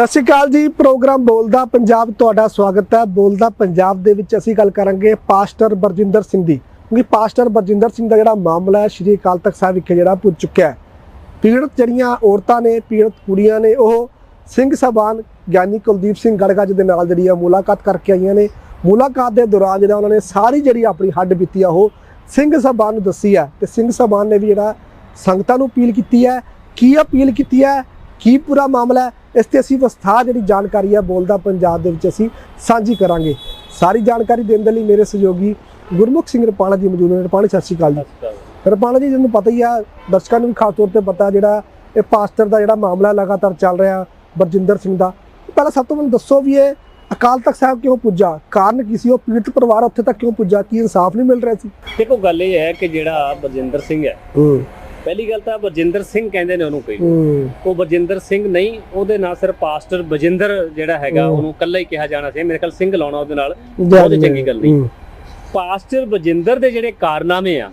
ਸਤਿ ਸ਼੍ਰੀ ਅਕਾਲ ਜੀ, ਪ੍ਰੋਗਰਾਮ ਬੋਲਦਾ ਪੰਜਾਬ, ਤੁਹਾਡਾ ਸਵਾਗਤ ਹੈ। ਬੋਲਦਾ ਪੰਜਾਬ ਦੇ ਵਿੱਚ ਅਸੀਂ ਗੱਲ ਕਰਾਂਗੇ ਪਾਸਟਰ ਬਰਜਿੰਦਰ ਸਿੰਘ ਦੀ। ਕਿਉਂਕਿ ਪਾਸਟਰ ਬਰਜਿੰਦਰ ਸਿੰਘ ਦਾ ਜਿਹੜਾ ਮਾਮਲਾ ਹੈ, ਸ਼੍ਰੀ ਅਕਾਲ ਤਖਤ ਸਾਹਿਬ ਵਿਖੇ ਜਿਹੜਾ ਪੁੱਜ ਚੁੱਕਿਆ ਹੈ। ਪੀੜਤ ਜਿਹੜੀਆਂ ਔਰਤਾਂ ਨੇ, ਪੀੜਤ ਕੁੜੀਆਂ ਨੇ, ਉਹ ਸਿੰਘ ਸਾਹਿਬਾਨ ਗਿਆਨੀ ਕੁਲਦੀਪ ਸਿੰਘ ਗੜਗਾ ਜੀ ਦੇ ਨਾਲ ਜਿਹੜੀ ਆ ਮੁਲਾਕਾਤ ਕਰਕੇ ਆਈਆਂ ਨੇ। ਮੁਲਾਕਾਤ ਦੇ ਦੌਰਾਨ ਜਿਹੜਾ ਉਹਨਾਂ ਨੇ ਸਾਰੀ ਜਿਹੜੀ ਆਪਣੀ ਹੱਡ ਬੀਤੀ ਆ, ਉਹ ਸਿੰਘ ਸਾਹਿਬਾਨ ਨੂੰ ਦੱਸੀ ਹੈ। ਤੇ ਸਿੰਘ ਸਾਹਿਬਾਨ ਨੇ ਵੀ ਜਿਹੜਾ ਸੰਗਤਾਂ ਨੂੰ ਅਪੀਲ ਕੀਤੀ ਹੈ। ਕੀ ਅਪੀਲ ਕੀਤੀ ਹੈ? ਕੀ ਪੂਰਾ ਮਾਮਲਾ ਹੈ? ਇਸ ਤੇ ਅਸੀਂ ਵਿਸਥਾਰ ਜਿਹੜੀ ਜਾਣਕਾਰੀ ਹੈ ਬੋਲਦਾ ਪੰਜਾਬ ਦੇ ਵਿੱਚ ਅਸੀਂ ਸਾਂਝੀ ਕਰਾਂਗੇ। ਸਾਰੀ ਜਾਣਕਾਰੀ ਦੇਣ ਦੇ ਲਈ ਮੇਰੇ ਸਹਿਯੋਗੀ ਗੁਰਮੁਖ ਸਿੰਘ ਰਪਾਣਾ ਜੀ ਮੌਜੂਦ ਨੇ। ਰਪਾਣਾ ਸਤਿ ਸ਼੍ਰੀ ਅਕਾਲ ਜੀ। ਰਪਾਣਾ ਜੀ ਜਿਹਨੂੰ ਪਤਾ ਹੀ ਆ ਦਰਸ਼ਕਾਂ ਨੂੰ ਵੀ ਖਾਸ ਤੌਰ ਤੇ ਪਤਾ ਜਿਹੜਾ ਇਹ ਪਾਸਟਰ ਦਾ ਜਿਹੜਾ ਮਾਮਲਾ ਲਗਾਤਾਰ ਚੱਲ ਰਿਹਾ ਬਰਜਿੰਦਰ ਸਿੰਘ ਦਾ। ਪਹਿਲਾਂ ਸਭ ਤੋਂ ਮੈਨੂੰ ਦੱਸੋ ਵੀ ਇਹ ਅਕਾਲ ਤਖਤ ਸਾਹਿਬ ਕਿਉਂ ਪੁੱਜਾ? ਕਾਰਨ ਕੀ ਸੀ? ਉਹ ਪੀੜਤ ਪਰਿਵਾਰ ਉੱਥੇ ਤੱਕ ਕਿਉਂ ਪੁੱਜਾ? ਕੀ ਇਨਸਾਫ ਨਹੀਂ ਮਿਲ ਰਿਹਾ ਸੀ? ਦੇਖੋ ਗੱਲ ਇਹ ਹੈ ਕਿ ਜਿਹੜਾ ਬਰਜਿੰਦਰ ਸਿੰਘ ਹੈ ਹੂੰ। ਪਹਿਲੀ ਗੱਲ ਤਾਂ ਬਰਜਿੰਦਰ ਸਿੰਘ ਕਹਿੰਦੇ ਨੇ ਉਹਨੂੰ ਕੋਈ। ਉਹ ਬਰਜਿੰਦਰ ਸਿੰਘ ਨਹੀਂ ਉਹਦੇ ਨਾਲ ਸਿਰ ਪਾਸਟਰ ਬਜਿੰਦਰ ਜਿਹੜਾ ਹੈਗਾ। ਉਹਨੂੰ ਕੱਲਾ ਹੀ ਕਿਹਾ ਜਾਣਾ ਸੀ। ਮੇਰੇ ਖਿਆਲ ਸਿੰਘ ਲਾਉਣਾ ਉਹਦੇ ਨਾਲ ਬਹੁਤ ਚੰਗੀ ਗੱਲ ਨਹੀਂ। ਪਾਸਟਰ ਬਜਿੰਦਰ ਦੇ ਜਿਹੜੇ ਕਾਰਨਾਮੇ ਆ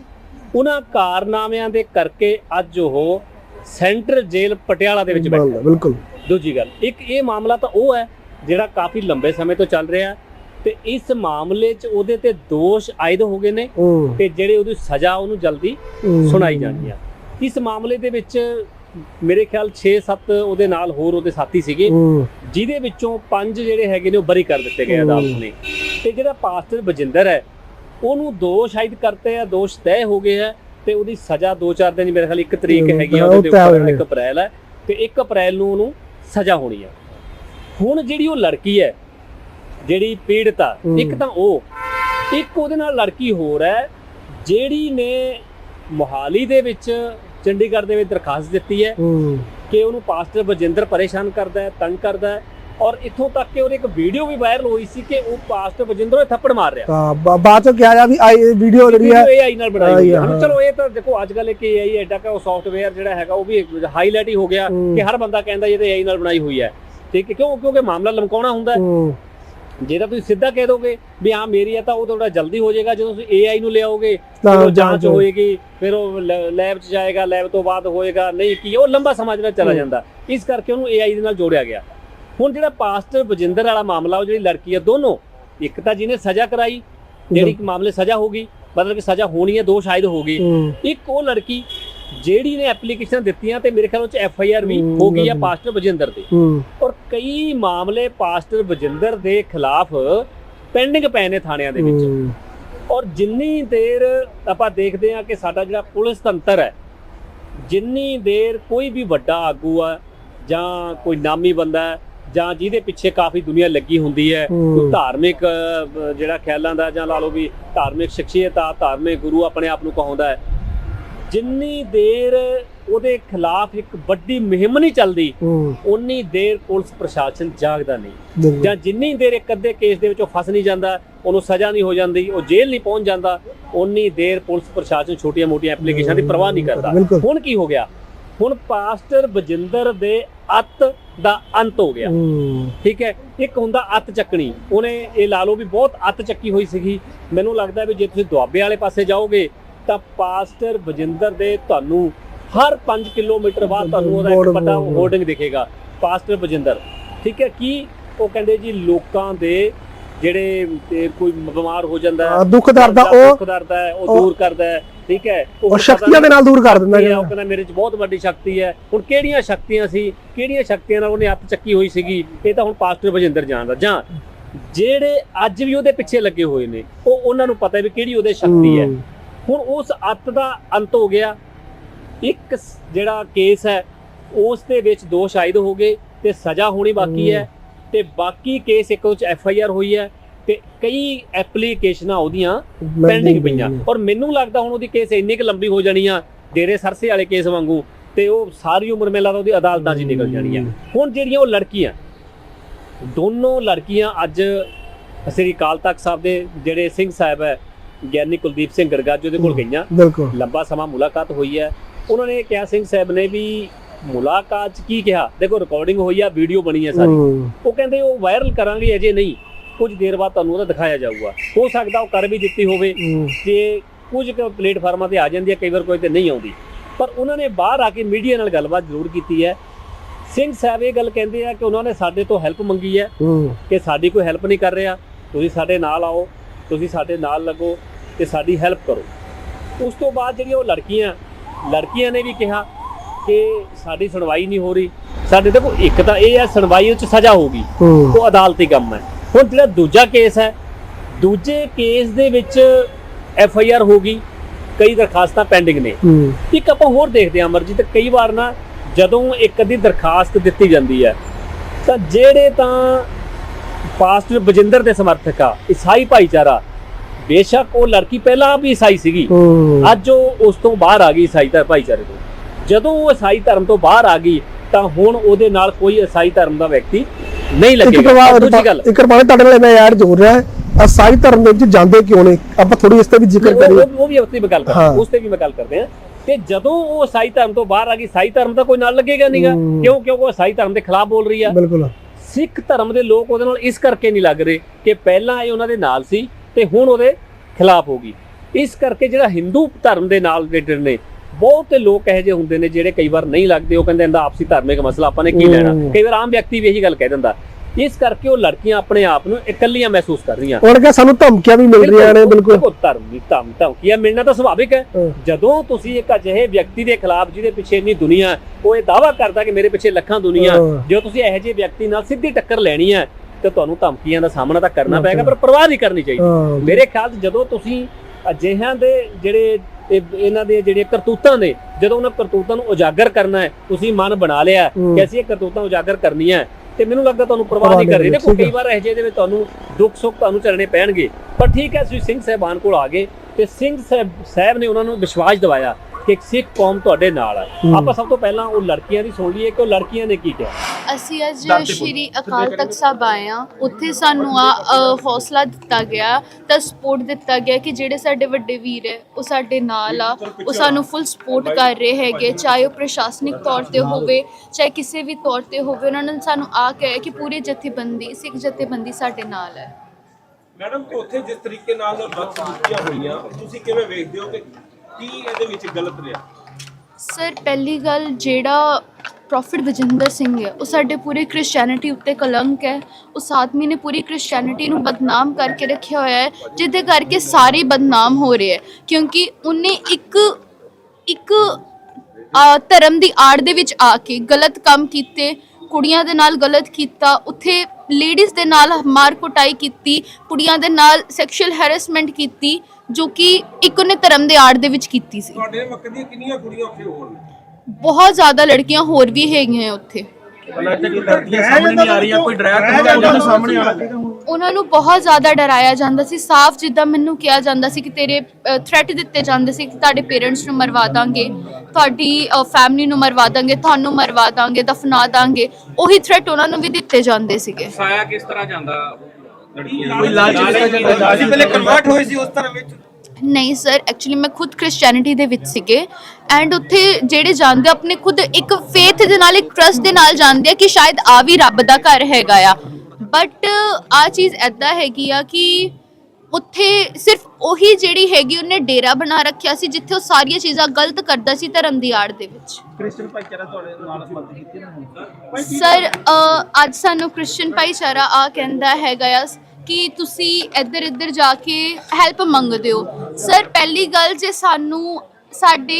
ਉਹਨਾਂ ਕਾਰਨਾਮਿਆਂ ਦੇ ਕਰਕੇ ਅੱਜ ਉਹ ਸੈਂਟਰਲ ਜੇਲ੍ਹ ਪਟਿਆਲਾ ਦੇ ਵਿੱਚ ਬੈਠਾ। ਬਿਲਕੁਲ, ਦੂਜੀ ਗੱਲ ਇੱਕ ਇਹ ਮਾਮਲਾ ਤਾਂ ਉਹ ਹੈ ਜਿਹੜਾ ਕਾਫੀ ਲੰਬੇ ਸਮੇਂ ਤੋਂ ਚੱਲ ਰਿਹਾ ਤੇ ਇਸ ਮਾਮਲੇ 'ਚ ਉਹਦੇ ਤੇ ਦੋਸ਼ ਆਇਦ ਹੋ ਗਏ ਨੇ ਤੇ ਜਿਹੜੇ ਉਹਦੀ ਸਜ਼ਾ ਉਹਨੂੰ ਜਲਦੀ ਸੁਣਾਈ ਜਾਣੀ ਆ। ਇਸ ਮਾਮਲੇ ਦੇ ਵਿੱਚ ਮੇਰੇ ਖਿਆਲ 6-7 ਉਹਦੇ ਨਾਲ ਹੋਰ ਉਹਦੇ ਸਾਥੀ ਸੀਗੇ ਹੂੰ ਜਿਹਦੇ ਵਿੱਚੋਂ ਪੰਜ ਜਿਹੜੇ ਹੈਗੇ ਨੇ ਉਹ ਬਰੀ ਕਰ ਦਿੱਤੇ ਗਏ। ਅਦਾਲਤ ਨੇ ਤੇ ਜਿਹੜਾ ਪਾਸਟਰ ਬਜਿੰਦਰ ਹੈ ਉਹਨੂੰ ਦੋਸ਼ ਆਇਦ ਕਰਤੇ ਆ ਦੋਸ਼ ਤੈਅ ਹੋ ਗਏ ਆ ਤੇ ਉਹਦੀ ਸਜ਼ਾ 2-4 ਦਿਨ ਮੇਰੇ ਖਿਆਲ 1 ਤਰੀਕ ਹੈਗੀ ਆ ਉਹ ਉਹਦੇ ਉੱਪਰ ਹੋਏ ਨੇ। 1 ਅਪ੍ਰੈਲ ਹੈ ਤੇ 1 ਅਪ੍ਰੈਲ ਨੂੰ ਉਹਨੂੰ ਸਜ਼ਾ ਹੋਣੀ ਆ ਹੁਣ ਜਿਹੜੀ ਉਹ ਲੜਕੀ ਹੈ ਜਿਹੜੀ ਪੀੜਤ ਆ। ਇੱਕ ਤਾਂ ਉਹ ਇੱਕ ਉਹਦੇ ਨਾਲ ਲੜਕੀ ਹੋਰ ਹੈ ਜਿਹੜੀ ਨੇ ਮੋਹਾਲੀ ਦੇ ਵਿੱਚ ਚੰਡੀਗੜ੍ਹ ਦੇ ਵਿੱਚ ਦਰਖਾਸਤ ਦਿੱਤੀ ਹੈ ਹੂੰ। ਕਿ ਉਹਨੂੰ ਪਾਸਟਰ ਬਜਿੰਦਰ ਪਰੇਸ਼ਾਨ ਕਰਦਾ ਹੈ ਤੰਗ ਕਰਦਾ ਹੈ ਔਰ ਇੱਥੋਂ ਤੱਕ ਕਿ ਉਹਦੀ ਇੱਕ ਵੀਡੀਓ ਵੀ ਵਾਇਰਲ ਹੋਈ ਸੀ ਕਿ ਉਹ ਪਾਸਟਰ ਬਜਿੰਦਰ ਨੂੰ ਥੱਪੜ ਮਾਰ ਰਿਹਾ। ਤਾਂ ਬਾ- ਬਾਅਦ ਚ ਕਿਹਾ ਜਾ ਵੀ ਆਈ ਵੀਡੀਓ ਜਿਹੜੀ ਹੈ ਇਹ ਆਈ ਨਾਲ ਬਣਾਈ ਹੋਈ ਹੈ। ਹਾਂ। ਚਲੋ ਇਹ ਤਾਂ ਦੇਖੋ ਅੱਜ ਕੱਲ੍ਹ ਕਿ AI ਐਡਾ ਕਿ ਉਹ ਸੌਫਟਵੇਅਰ ਜਿਹੜਾ ਹੈਗਾ ਉਹ ਵੀ ਹਾਈਲਾਈਟ ਹੀ ਹੋ ਗਿਆ ਹੂੰ। ਕਿ ਹਰ ਬੰਦਾ ਕਹਿੰਦਾ ਇਹ ਤਾਂ AI ਨਾਲ ਬਣਾਈ ਹੋਈ ਹੈ। ਠੀਕ ਹੈ ਕਿਉਂ ਕਿਉਂਕਿ ਮਾਮਲਾ ਲਮਕਾਉਣਾ ਹੁੰਦਾ ਹੈ। ਹੂੰ। ਜੇ ਤਾਂ ਤੁਸੀਂ ਸਿੱਧਾ ਕਹਿ ਦੋਗੇ ਵੀ ਹਾਂ ਮੇਰੀ ਹੈ ਤਾਂ ਉਹ ਥੋੜਾ ਜਲਦੀ ਹੋ ਜਾਏਗਾ ਜਦੋਂ ਤੁਸੀਂ AI ਨੂੰ ਲਿਆਓਗੇ ਤਾਂ ਫਿਰ ਉਹ ਜਾਂਚ ਹੋਏਗੀ ਫਿਰ ਉਹ ਲੈਬ 'ਚ ਜਾਏਗਾ ਲੈਬ ਤੋਂ ਬਾਅਦ ਹੋਏਗਾ ਨਹੀਂ ਕੀ ਉਹ ਲੰਬਾ ਸਮਾਂ ਜਿਹੜਾ ਚਲਾ। ਜਾਂਦਾ। ਇਸ ਕਰਕੇ ਉਹਨੂੰ AI ਦੇ ਨਾਲ ਜੋੜਿਆ ਗਿਆ। ਹੁਣ ਜਿਹੜਾ ਪਾਸਟਰ ਬਜਿੰਦਰ ਵਾਲਾ ਮਾਮਲਾ ਉਹ ਜਿਹੜੀ ਲੜਕੀ ਹੈ ਦੋਨੋਂ ਇੱਕ ਤਾਂ ਜਿਹਨੇ ਸਜ਼ਾ ਕਰਾਈ ਜਿਹੜੀ ਮਾਮਲੇ ਸਜ਼ਾ ਹੋ ਗਈ ਮਤਲਬ ਕਿ ਸਜ਼ਾ ਹੋਣੀ ਹੈ ਦੋ ਸ਼ਾਇਦ ਹੋ ਗਈ। ਇੱਕ ਉਹ ਲੜਕੀ ਜਿਹੜੀ ਨੇ ਐਪਲੀਕੇਸ਼ਨ ਦਿੱਤੀਆਂ ਤੇ ਮੇਰੇ ਖਿਆਲ ਉਹ ਚ ਐਫ ਆਈ ਆਰ ਵੀ ਹੂੰ, ਗਈ ਹੂੰ। ਪਾਸਟਰ ਬਜਿੰਦਰ ਦੀ ਔਰ ਕਈ ਮਾਮਲੇ ਪਾਸਟਰ ਬਜਿੰਦਰ ਦੇ ਖਿਲਾਫ ਪੈਂਡਿੰਗ ਪਏ ਨੇ ਥਾਣਿਆਂ ਦੇ ਵਿੱਚ ਔਰ ਜਿੰਨੀ ਦੇਰ ਆਪਾਂ ਦੇਖਦੇ ਹਾਂ ਕਿ ਸਾਡਾ ਜਿਹੜਾ ਪੁਲਿਸ ਤੰਤਰ ਹੈ ਜਿੰਨੀ ਦੇਰ ਕੋਈ ਵੀ ਵੱਡਾ ਆਗੂ ਆ ਜਾਂ ਕੋਈ ਨਾਮੀ ਬੰਦਾ ਜਾਂ ਜਿਹਦੇ ਪਿੱਛੇ ਕਾਫੀ ਦੁਨੀਆ ਲੱਗੀ ਹੁੰਦੀ ਹੈ। ਕੋਈ ਧਾਰਮਿਕ ਜਿਹੜਾ ਖਿਆਲਾਂ ਦਾ ਜਾਂ ਲਾ ਲਓ ਵੀ ਧਾਰਮਿਕ ਸ਼ਖਸੀਅਤ ਆ ਧਾਰਮਿਕ ਗੁਰੂ ਆਪਣੇ ਆਪ ਨੂੰ ਕਹਾਉਂਦਾ ਹੈ ਜਿੰਨੀ ਦੇਰ ਉਹਦੇ ਖਿਲਾਫ ਇੱਕ ਵੱਡੀ ਮੁਹਿੰਮ ਨਹੀਂ ਚੱਲਦੀ ਉਨੀ ਦੇਰ ਪੁਲਿਸ ਪ੍ਰਸ਼ਾਸਨ ਜਾਗਦਾ ਨਹੀਂ। ਜਾਂ ਜਿੰਨੀ ਦੇਰ ਇੱਕ ਅੱਧੇ ਕੇਸ ਦੇ ਵਿੱਚੋਂ ਫਸ ਨਹੀਂ ਜਾਂਦਾ ਉਹਨੂੰ ਸਜ਼ਾ ਨਹੀਂ ਹੋ ਜਾਂਦੀ ਉਹ ਜੇਲ੍ਹ ਨਹੀਂ ਪਹੁੰਚ ਜਾਂਦਾ ਉਨੀ ਦੇਰ ਪੁਲਿਸ ਪ੍ਰਸ਼ਾਸਨ ਛੋਟੀਆਂ-ਮੋਟੀਆਂ ਐਪਲੀਕੇਸ਼ਨ ਦੀ ਪਰਵਾਹ ਨਹੀਂ ਕਰਦਾ। ਹੁਣ ਕੀ ਹੋ ਗਿਆ? ਹੁਣ ਪਾਸਟਰ ਬਜਿੰਦਰ ਦੇ ਅੱਤ ਦਾ ਅੰਤ ਹੋ ਗਿਆ। ਠੀਕ ਹੈ ਇੱਕ ਹੁੰਦਾ ਅੱਤ ਚੱਕਣੀ। ਉਹਨੇ ਇਹ ਲਾ ਲਓ ਵੀ ਬਹੁਤ ਅੱਤ ਚੱਕੀ ਹੋਈ ਸੀਗੀ। ਮੈਨੂੰ ਲੱਗਦਾ ਵੀ ਜੇ ਤੁਸੀਂ ਦੁਆਬੇ ਵਾਲੇ ਪਾਸੇ ਜਾਓਗੇ ਤਾਂ ਪਾਸਟਰ ਬਜਿੰਦਰ ਦੇ ਤੁਹਾਨੂੰ ਹਰ 5 ਕਿਲੋਮੀਟਰ ਬਾਅਦ ਤੁਹਾਨੂੰ ਉਹਦਾ ਇੱਕ ਵੱਡਾ ਹੋਰਡਿੰਗ ਦਿਖੇਗਾ ਪਾਸਟਰ ਬਜਿੰਦਰ ਠੀਕ ਹੈ ਕੀ ਉਹ ਕਹਿੰਦੇ ਜੀ ਲੋਕਾਂ ਦੇ ਜਿਹੜੇ ਤੇ ਕੋਈ ਬਿਮਾਰ ਹੋ ਜਾਂਦਾ ਹਾਂ, ਦੁੱਖ ਦਰਦ ਉਹ ਦੁੱਖ ਦਰਦ ਹੈ ਉਹ ਦੂਰ ਕਰਦਾ ਹੈ ਠੀਕ ਹੈ ਉਹ ਸ਼ਕਤੀਆਂ ਦੇ ਨਾਲ ਦੂਰ ਕਰ ਦਿੰਦਾ ਹੈ, ਉਹ ਕਹਿੰਦਾ ਮੇਰੇ 'ਚ ਬਹੁਤ ਵੱਡੀ ਸ਼ਕਤੀ ਹੈ। ਹੁਣ ਕਿਹੜੀਆਂ ਸ਼ਕਤੀਆਂ ਸੀ ਕਿਹੜੀਆਂ ਸ਼ਕਤੀਆਂ ਨਾਲ ਉਹਨੇ ਹੱਥ ਚੱਕੀ ਹੋਈ ਸੀਗੀ? ਇਹ ਤਾਂ ਹੁਣ ਪਾਸਟਰ ਬਜਿੰਦਰ ਜਾਣਦਾ। ਜਾਂ ਜਿਹੜੇ ਅੱਜ ਵੀ ਉਹਦੇ ਪਿੱਛੇ ਲੱਗੇ ਹੋਏ ਨੇ ਉਹ ਉਹਨਾਂ ਨੂੰ ਪਤਾ ਹੈ ਵੀ ਕਿਹੜੀ ਉਹਦੇ ਸ਼ਕਤੀ ਹੂੰ, ਹੁਣ ਉਸ ਅੱਤ ਦਾ ਅੰਤ ਹੋ ਗਿਆ। ਇੱਕ ਜਿਹੜਾ ਕੇਸ ਹੈ ਉਸ ਦੇ ਵਿੱਚ ਦੋ ਸ਼ਾਇਦ ਹੋ ਗਏ ਤੇ ਸਜ਼ਾ ਹੋਣੀ ਬਾਕੀ ਹੈ ਤੇ ਬਾਕੀ ਕੇਸ ਇੱਕ ਵਿੱਚ ਐਫ ਆਈ ਆਰ ਹੋਈ ਹੈ ਤੇ ਕਈ ਐਪਲੀਕੇਸ਼ਨਾਂ ਉਹਦੀਆਂ ਪੈਂਡਿੰਗ ਪਈਆਂ ਔਰ ਮੈਨੂੰ ਲੱਗਦਾ ਹੁਣ ਉਹਦੀ ਕੇਸ ਇੰਨੀ ਕੁ ਲੰਬੀ ਹੋ ਜਾਣੀ ਆ ਡੇਰੇ ਸਰਸੇ ਵਾਲੇ ਕੇਸ ਵਾਂਗੂ ਤੇ ਉਹ ਸਾਰੀ ਉਮਰ ਮੇਲਾ ਤਾਂ ਉਹਦੀ ਅਦਾਲਤਾਂ 'ਚ ਨਿਕਲ ਜਾਣੀ ਆ। ਹੁਣ ਜਿਹੜੀਆਂ ਉਹ ਲੜਕੀਆਂ ਦੋਨੋਂ ਲੜਕੀਆਂ ਅੱਜ ਸ੍ਰੀ ਅਕਾਲ ਤਖਤ ਸਾਹਿਬ ਦੇ ਜਿਹੜੇ ਸਿੰਘ ਸਾਹਿਬ ਹੈ ਗਿਆਨੀ ਕੁਲਦੀਪ ਸਿੰਘ ਗਰਗਾਜ ਉਹਦੇ ਕੋਲ ਗਈਆਂ। ਬਿਲਕੁਲ। ਲੰਬਾ ਸਮਾਂ ਮੁਲਾਕਾਤ ਹੋਈ ਹੈ। ਉਹਨਾਂ ਨੇ ਕਿਹਾ ਸਿੰਘ ਸਾਹਿਬ ਨੇ ਵੀ ਮੁਲਾਕਾਤ 'ਚ ਕੀ ਕਿਹਾ? ਦੇਖੋ ਰਿਕਾਰਡਿੰਗ ਹੋਈ ਆ ਵੀਡੀਓ ਬਣੀ ਹੈ ਸਾਰੀ। ਉਹ ਕਹਿੰਦੇ ਉਹ ਵਾਇਰਲ ਕਰਾਂਗੇ ਅਜੇ ਨਹੀਂ। ਕੁਝ ਦੇਰ ਬਾਅਦ ਤੁਹਾਨੂੰ ਉਹਦਾ ਦਿਖਾਇਆ ਜਾਊਗਾ। ਹੋ ਸਕਦਾ ਉਹ ਕਰ ਵੀ ਦਿੱਤੀ ਹੋਵੇ। ਤੇ ਕੁਝ ਪਲੇਟਫਾਰਮਾਂ ਤੇ ਆ ਜਾਂਦੀ ਹੈ ਕਈ ਵਾਰ ਕੋਈ ਤੇ ਨਹੀਂ ਆਉਂਦੀ। ਪਰ ਉਹਨਾਂ ਨੇ ਬਾਹਰ ਆ ਕੇ ਮੀਡੀਆ ਨਾਲ ਗੱਲਬਾਤ ਜ਼ਰੂਰ ਕੀਤੀ ਹੈ। ਸਿੰਘ ਸਾਹਿਬ ਇਹ ਗੱਲ ਕਹਿੰਦੇ ਆ ਕਿ ਉਹਨਾਂ ਨੇ ਸਾਡੇ ਤੋਂ ਹੈਲਪ ਮੰਗੀ ਹੂੰ ਕਿ ਸਾਡੀ ਕੋਈ ਹੈਲਪ ਨਹੀਂ ਕਰ ਰਿਹਾ। ਤੁਸੀਂ ਸਾਡੇ ਨਾਲ ਆਓ। ਤੁਸੀਂ ਸਾਡੇ ਨਾਲ ਲੱਗੋ ਤੇ ਸਾਡੀ ਹੈਲਪ ਕਰੋ। ਉਸ ਤੋਂ ਬਾਅਦ ਜਿਹੜੀਆਂ ਉਹ ਲੜਕੀਆਂ ਲੜਕੀਆਂ ਨੇ ਵੀ ਕਿਹਾ ਕਿ ਸਾਡੀ ਸੁਣਵਾਈ ਨਹੀਂ ਹੋ ਰਹੀ। ਸਾਡੇ ਦੇਖੋ ਇੱਕ ਤਾਂ ਇਹ ਹੈ ਸੁਣਵਾਈ ਵਿੱਚ ਸਜ਼ਾ ਹੋਊਗੀ ਉਹ ਅਦਾਲਤੀ ਕੰਮ ਹੈ। ਹੁਣ ਜਿਹੜਾ ਦੂਜਾ ਕੇਸ ਹੈ ਦੂਜੇ ਕੇਸ ਦੇ ਵਿੱਚ ਐਫ ਆਈ ਆਰ ਹੋਗੀ ਕਈ ਦਰਖਾਸਤਾਂ ਪੈਂਡਿੰਗ ਨੇ। ਇੱਕ ਆਪਾਂ ਹੋਰ ਦੇਖਦੇ ਹਾਂ ਅਮਰਜੀਤ। ਕਈ ਵਾਰ ਨਾ ਜਦੋਂ ਇੱਕ ਅੱਧੀ ਦਰਖਾਸਤ ਦਿੱਤੀ ਜਾਂਦੀ ਹੈ ਤਾਂ ਜਿਹੜੇ ਤਾਂ ਪਾਸਟਰ ਬਜਿੰਦਰ ਦੇ ਸਮਰਥਕ ਆ ਈਸਾਈ ਭਾਈਚਾਰਾ। ਬੇਸ਼ੱਕ ਉਹ ਲੜਕੀ ਪਹਿਲਾਂ ਵੀ ਈਸਾਈ ਸੀਗੀ। ਅੱਜ ਉਹ ਉਸ ਤੋਂ ਬਾਹਰ ਆ ਗਈ ਈਸਾਈ ਧਰ ਭਾਈਚਾਰੇ ਤੋਂ। ਜਦੋਂ ਉਹ ਈਸਾਈ ਧਰਮ ਤੋਂ ਬਾਹਰ ਆ ਗਈ ਤਾਂ ਹੁਣ ਉਹਦੇ ਨਾਲ ਕੋਈ ਈਸਾਈ ਧਰਮ ਦਾ ਵਿਅਕਤੀ ਨਹੀਂ ਲੱਗੇਗਾ। ਦੂਜੀ ਗੱਲ। ਇੱਕ ਵਾਰ ਤੁਹਾਡੇ ਨਾਲ ਮੈਂ ਯਾਰ ਜੋੜ ਰਿਹਾ। ਹੈ ਸਾਈ ਧਰਮ ਦੇ ਵਿੱਚ ਜਾਂਦੇ ਕਿਉਂ ਨੇ? ਆਪਾਂ ਥੋੜੀ ਇਸ ਤੇ ਵੀ ਜ਼ਿਕਰ ਕਰੀਏ। ਉਹ ਵੀ ਉਸ ਤੇ ਵੀ ਗੱਲ। ਕਰਦੇ ਉਸ ਤੇ ਵੀ ਮੈਂ ਗੱਲ ਕਰਦੇ ਆ ਤੇ ਜਦੋਂ ਉਹ ਈਸਾਈ ਧਰਮ ਤੋਂ ਬਾਹਰ ਆ ਗਈ ਈਸਾਈ ਧਰਮ ਦਾ ਕੋਈ ਨਾਲ ਲੱਗੇਗਾ ਨਹੀਂਗਾ। ਕਿਉਂ ਕਿਉਂਕਿ ਉਹ ਈਸਾਈ ਧਰਮ ਦੇ ਖਿਲਾਫ ਬੋਲ ਰਹੀ ਆ। ਬਿਲਕੁਲ। ਸਿੱਖ ਧਰਮ ਦੇ ਲੋਕ ਉਹਦੇ ਨਾਲ ਇਸ ਕਰਕੇ ਨਹੀਂ ਲੱਗ ਰਹੇ ਕਿ ਪਹਿਲਾਂ ਇਹ ਉਹਨਾਂ ਦੇ ਨਾਲ ਸੀ ਤੇ ਹੁਣ ਉਹਦੇ ਖਿਲਾਫ ਹੋ ਗਈ। ਇਸ ਕਰਕੇ ਜਿਹੜਾ ਹਿੰਦੂ ਧਰਮ ਦੇ ਨਾਲ ਰਿਲੇਟਡ ਨੇ ਬਹੁਤ ਲੋਕ ਇਹੋ ਜਿਹੇ ਹੁੰਦੇ ਨੇ ਜਿਹੜੇ ਕਈ ਵਾਰ ਨਹੀਂ ਲੱਗਦੇ ਉਹ ਕਹਿੰਦੇ ਇਹਦਾ ਆਪਸੀ ਧਾਰਮਿਕ ਮਸਲਾ ਆਪਾਂ ਨੇ ਕੀ ਲੈਣਾ। ਕਈ ਵਾਰ ਆਮ ਵਿਅਕਤੀ ਵੀ ਇਹੀ ਗੱਲ ਕਹਿ ਦਿੰਦਾ। ਇਸ ਕਰਕੇ ਉਹ ਲੜਕੀਆਂ ਆਪਣੇ ਆਪ ਨੂੰ ਇਕੱਲੀਆਂ ਮਹਿਸੂਸ ਕਰ ਰਹੀਆਂ ਉਹਨਾਂ ਕਿਹਾ ਸਾਨੂੰ ਧਮਕੀਆਂ ਵੀ ਮਿਲ ਰਹੀਆਂ ਨੇ ਬਿਲਕੁਲ ਦੀ ਧਮ ਧਮਕੀਆਂ ਮਿਲਣਾ ਤਾਂ ਸੁਭਾਵਿਕ ਹੈ। ਜਦੋਂ ਤੁਸੀਂ ਇੱਕ ਅਜਿਹੇ ਵਿਅਕਤੀ ਦੇ ਖਿਲਾਫ ਜਿਹਦੇ ਪਿੱਛੇ ਇੰਨੀ ਦੁਨੀਆ ਉਹ ਇਹ ਦਾਵਾ ਕਰਦਾ ਕਿ ਮੇਰੇ ਪਿੱਛੇ ਲੱਖਾਂ ਦੁਨੀਆ। ਜੇ ਤੁਸੀਂ ਇਹੋ ਜਿਹੇ ਵਿਅਕਤੀ ਨਾਲ ਸਿੱਧੀ ਟੱਕਰ ਲੈਣੀ ਹੈ ਤੇ ਤੁਹਾਨੂੰ ਧਮਕੀਆਂ ਦਾ ਸਾਹਮਣਾ ਤਾਂ ਕਰਨਾ ਪਏਗਾ ਪਰ ਪਰਵਾਹ ਨਹੀਂ ਕਰਨੀ ਚਾਹੀਦੀ ਮੇਰੇ ਖਿਆਲ ਜਦੋਂ ਤੁਸੀਂ ਅਜਿਹਿਆਂ ਦੇ ਜਿਹੜੇ ਇਹ- ਇਹਨਾਂ ਦੇ ਜਿਹੜੇ ਕਰਤੂਤਾਂ ਨੇ ਜਦੋਂ ਉਹਨਾਂ ਕਰਤੂਤਾਂ ਨੂੰ ਉਜਾਗਰ ਕਰਨਾ ਹੈ ਤੁਸੀਂ ਮਨ ਬਣਾ ਲਿਆ। ਕਿ ਅਸੀਂ ਇਹ ਕਰਤੂਤਾਂ ਉਜਾਗਰ ਕਰਨੀਆਂ ਤੇ ਮੈਨੂੰ ਲੱਗਦਾ ਤੁਹਾਨੂੰ ਪਰਵਾਹ ਨਹੀਂ ਕਰਨੀ ਨਹੀਂ ਦੇਖੋ। ਕਈ ਵਾਰ ਇਹੋ ਜਿਹੇ ਦੇ ਵਿੱਚ ਤੁਹਾਨੂੰ ਦੁੱਖ ਸੁੱਖ ਤੁਹਾਨੂੰ ਚੱਲਣੇ ਪੈਣਗੇ ਪਰ ਠੀਕ ਹੈ ਤੁਸੀਂ ਸਿੰਘ ਸਾਹਿਬਾਨ ਕੋਲ ਆ ਗਏ ਤੇ ਸਿੰਘ ਸਾਹਿਬ ਸਾਹਿਬ ਨੇ ਉਹਨਾਂ ਨੂੰ ਵਿਸ਼ਵਾਸ ਦਿਵਾਇਆ ਕਿ ਇੱਕ ਸਿੱਖ ਕੌਮ ਤੁਹਾਡੇ ਨਾਲ ਹੈ। ਆਪਾਂ ਸਭ ਤੋਂ ਪਹਿਲਾਂ ਉਹ ਲੜਕੀਆਂ ਦੀ ਸੁਣ ਲਈਏ ਕਿ ਉਹ ਲੜਕੀਆਂ ਨੇ ਕੀ ਕਿਹਾ? ਅਸੀਂ ਅੱਜ ਸ਼੍ਰੀ ਅਕਾਲ ਤਖਤ ਸਾਹਿਬ ਆਏ ਹਾਂ। ਉੱਥੇ ਸਾਨੂੰ ਆ ਹੌਸਲਾ ਦਿੱਤਾ ਗਿਆ ਤਾਂ ਸਪੋਰਟ ਦਿੱਤਾ ਗਿਆ ਕਿ ਜਿਹੜੇ ਸਾਡੇ ਵੱਡੇ ਵੀਰ ਹੈ ਉਹ ਸਾਡੇ ਨਾਲ ਆ। ਉਹ ਸਾਨੂੰ ਫੁੱਲ ਸਪੋਰਟ ਕਰ ਰਹੇ ਹੈਗੇ ਚਾਹੇ ਉਹ ਪ੍ਰਸ਼ਾਸਨਿਕ ਤੌਰ ਤੇ ਹੋਵੇ ਚਾਹੇ ਕਿਸੇ ਵੀ ਤੌਰ ਤੇ ਹੋਵੇ ਉਹਨਾਂ ਨੇ ਸਾਨੂੰ ਆ ਕਿਹਾ ਕਿ ਪੂਰੇ ਜਥੇਬੰਦੀ ਸਿੱਖ ਜਥੇਬੰਦੀ ਸਾਡੇ ਨਾਲ ਹੈ। ਮੈਡਮ ਉੱਥੇ ਜਿਸ ਤਰੀਕੇ ਨਾਲ ਬਦਸਲੂਕੀਆਂ ਹੋਈਆਂ ਤੁਸੀਂ ਕਿਵੇਂ ਵੇਖਦੇ ਹੋ ਕਿ ਕੀ ਇਹਦੇ ਵਿੱਚ ਗਲਤ ਰਿਹਾ? ਸਰ ਪਹਿਲੀ ਗੱਲ ਜਿਹੜਾ ਪ੍ਰੋਫਿਟ ਵਜਿੰਦਰ ਸਿੰਘ ਹੈ ਉਹ ਸਾਡੇ ਪੂਰੇ ਕ੍ਰਿਸਚੀਅਨਿਟੀ ਉੱਤੇ ਕਲੰਕ ਹੈ। ਉਸ ਆਦਮੀ ਨੇ ਪੂਰੀ ਕ੍ਰਿਸਚੀਅਨਿਟੀ ਨੂੰ ਬਦਨਾਮ ਕਰਕੇ ਰੱਖਿਆ ਹੋਇਆ ਹੈ ਜਿਹਦੇ ਕਰਕੇ ਸਾਰੇ ਬਦਨਾਮ ਹੋ ਰਹੇ ਹੈ। ਕਿਉਂਕਿ ਉਹਨੇ ਇੱਕ ਇੱਕ ਅ, ਧਰਮ ਦੀ ਆੜ ਦੇ ਵਿੱਚ ਆ ਕੇ ਗਲਤ ਕੰਮ ਕੀਤੇ ਕੁੜੀਆਂ ਦੇ ਨਾਲ ਗਲਤ ਕੀਤਾ ਉੱਥੇ ਲੇਡੀਜ਼ ਦੇ ਨਾਲ ਮਾਰ ਕੁਟਾਈ ਕੀਤੀ ਕੁੜੀਆਂ ਦੇ ਨਾਲ ਸੈਕਸ਼ੂਅਲ ਹੈਰੈਸਮੈਂਟ ਕੀਤੀ ਜੋ ਕਿ ਇੱਕ ਉਹਨੇ ਧਰਮ ਦੇ ਆੜ ਦੇ ਵਿੱਚ ਕੀਤੀ ਸੀ। ਤੁਹਾਡੇ ਵਕਤ ਦੀਆਂ ਕਿੰਨੀਆਂ ਕੁੜੀਆਂ ਉੱਥੇ ਹੋਰ ਨੇ? ਬਹੁਤ ਜ਼ਿਆਦਾ ਲੜਕੀਆਂ ਹੋਰ ਵੀ ਹੈਗੀਆਂ ਉੱਥੇ। ਸਾਹਮਣੇ ਨਹੀਂ ਆ ਰਹੀਆਂ ਕੋਈ ਡਰਾਇਆ ਕਰਦਾ ਸਾਹਮਣੇ ਆ? ਉਹਨਾਂ ਨੂੰ ਬਹੁਤ ਜ਼ਿਆਦਾ ਡਰਾਇਆ ਜਾਂਦਾ ਸੀ ਸਾਫ਼ ਜਿੱਦਾਂ ਮੈਨੂੰ ਕਿਹਾ ਜਾਂਦਾ ਸੀ ਕਿ ਤੇਰੇ ਥ੍ਰੈਟ ਦਿੱਤੇ ਜਾਂਦੇ ਸੀ ਕਿ ਤੁਹਾਡੇ ਪੇਰੈਂਟਸ ਨੂੰ ਮਰਵਾ ਦਾਂਗੇ ਤੁਹਾਡੀ ਫੈਮਿਲੀ ਨੂੰ ਮਰਵਾ ਦਾਂਗੇ ਤੁਹਾਨੂੰ ਮਰਵਾ ਦਾਂਗੇ ਦਫਨਾ ਦਾਂਗੇ ਉਹੀ ਥ੍ਰੈਟ ਉਹਨਾਂ ਨੂੰ ਵੀ ਦਿੱਤੇ ਜਾਂਦੇ ਸੀਗੇ। ਸਾਇਆ ਕਿਸ ਤਰ੍ਹਾਂ ਜਾਂਦਾ? ਕੋਈ ਲਾਲਚ ਦਿੱਤਾ ਜਾਂਦਾ ਅਸੀਂ ਪਹਿਲੇ ਕਨਵਰਟ ਹੋਏ ਸੀ ਉਸ ਤਰ੍ਹਾਂ ਵਿੱਚ। ਨਹੀਂ ਸਰ ਐਕਚੁਅਲੀ ਮੈਂ ਖੁਦ ਕ੍ਰਿਸਚੀਅਨਿਟੀ ਦੇ ਵਿੱਚ ਸੀਗੇ। ਐਂਡ ਉੱਥੇ ਜਿਹੜੇ ਜਾਂਦੇ ਆ, ਆਪਣੇ ਖੁਦ ਇੱਕ ਫੇਥ ਦੇ ਨਾਲ ਇੱਕ ਟਰਸਟ ਦੇ ਨਾਲ ਜਾਂਦੇ ਆ ਕਿ ਸ਼ਾਇਦ ਆ ਵੀ ਰੱਬ ਦਾ ਘਰ ਹੈਗਾ ਆ। ਬਟ ਆ ਚੀਜ਼ ਐਦਾਂ ਹੈਗੀ ਆ ਕਿ ਉੱਥੇ ਸਿਰਫ ਉਹੀ ਜਿਹੜੀ ਹੈਗੀ ਉਹਨੇ ਡੇਰਾ ਬਣਾ ਰੱਖਿਆ ਸੀ ਜਿੱਥੇ ਉਹ ਸਾਰੀਆਂ ਚੀਜ਼ਾਂ ਗਲਤ ਕਰਦਾ ਸੀ ਧਰਮ ਦੀ ਆੜ ਦੇ ਵਿੱਚ। ਕ੍ਰਿਸਚੀਅਨ ਭਾਈਚਾਰਾ ਤੁਹਾਡੇ ਨਾਲ ਮਦਦ ਕੀਤੀ ਨਾ ਸਰ ਅ, ਅੱਜ ਸਾਨੂੰ ਕ੍ਰਿਸਚੀਅਨ ਭਾਈਚਾਰਾ ਆ ਕਹਿੰਦਾ ਹੈਗਾ ਆ। ਕਿ ਤੁਸੀਂ ਇੱਧਰ ਇੱਧਰ ਜਾ ਕੇ ਹੈਲਪ ਮੰਗਦੇ ਹੋ। ਸਰ ਪਹਿਲੀ ਗੱਲ ਜੇ ਸਾਨੂੰ ਸਾਡੇ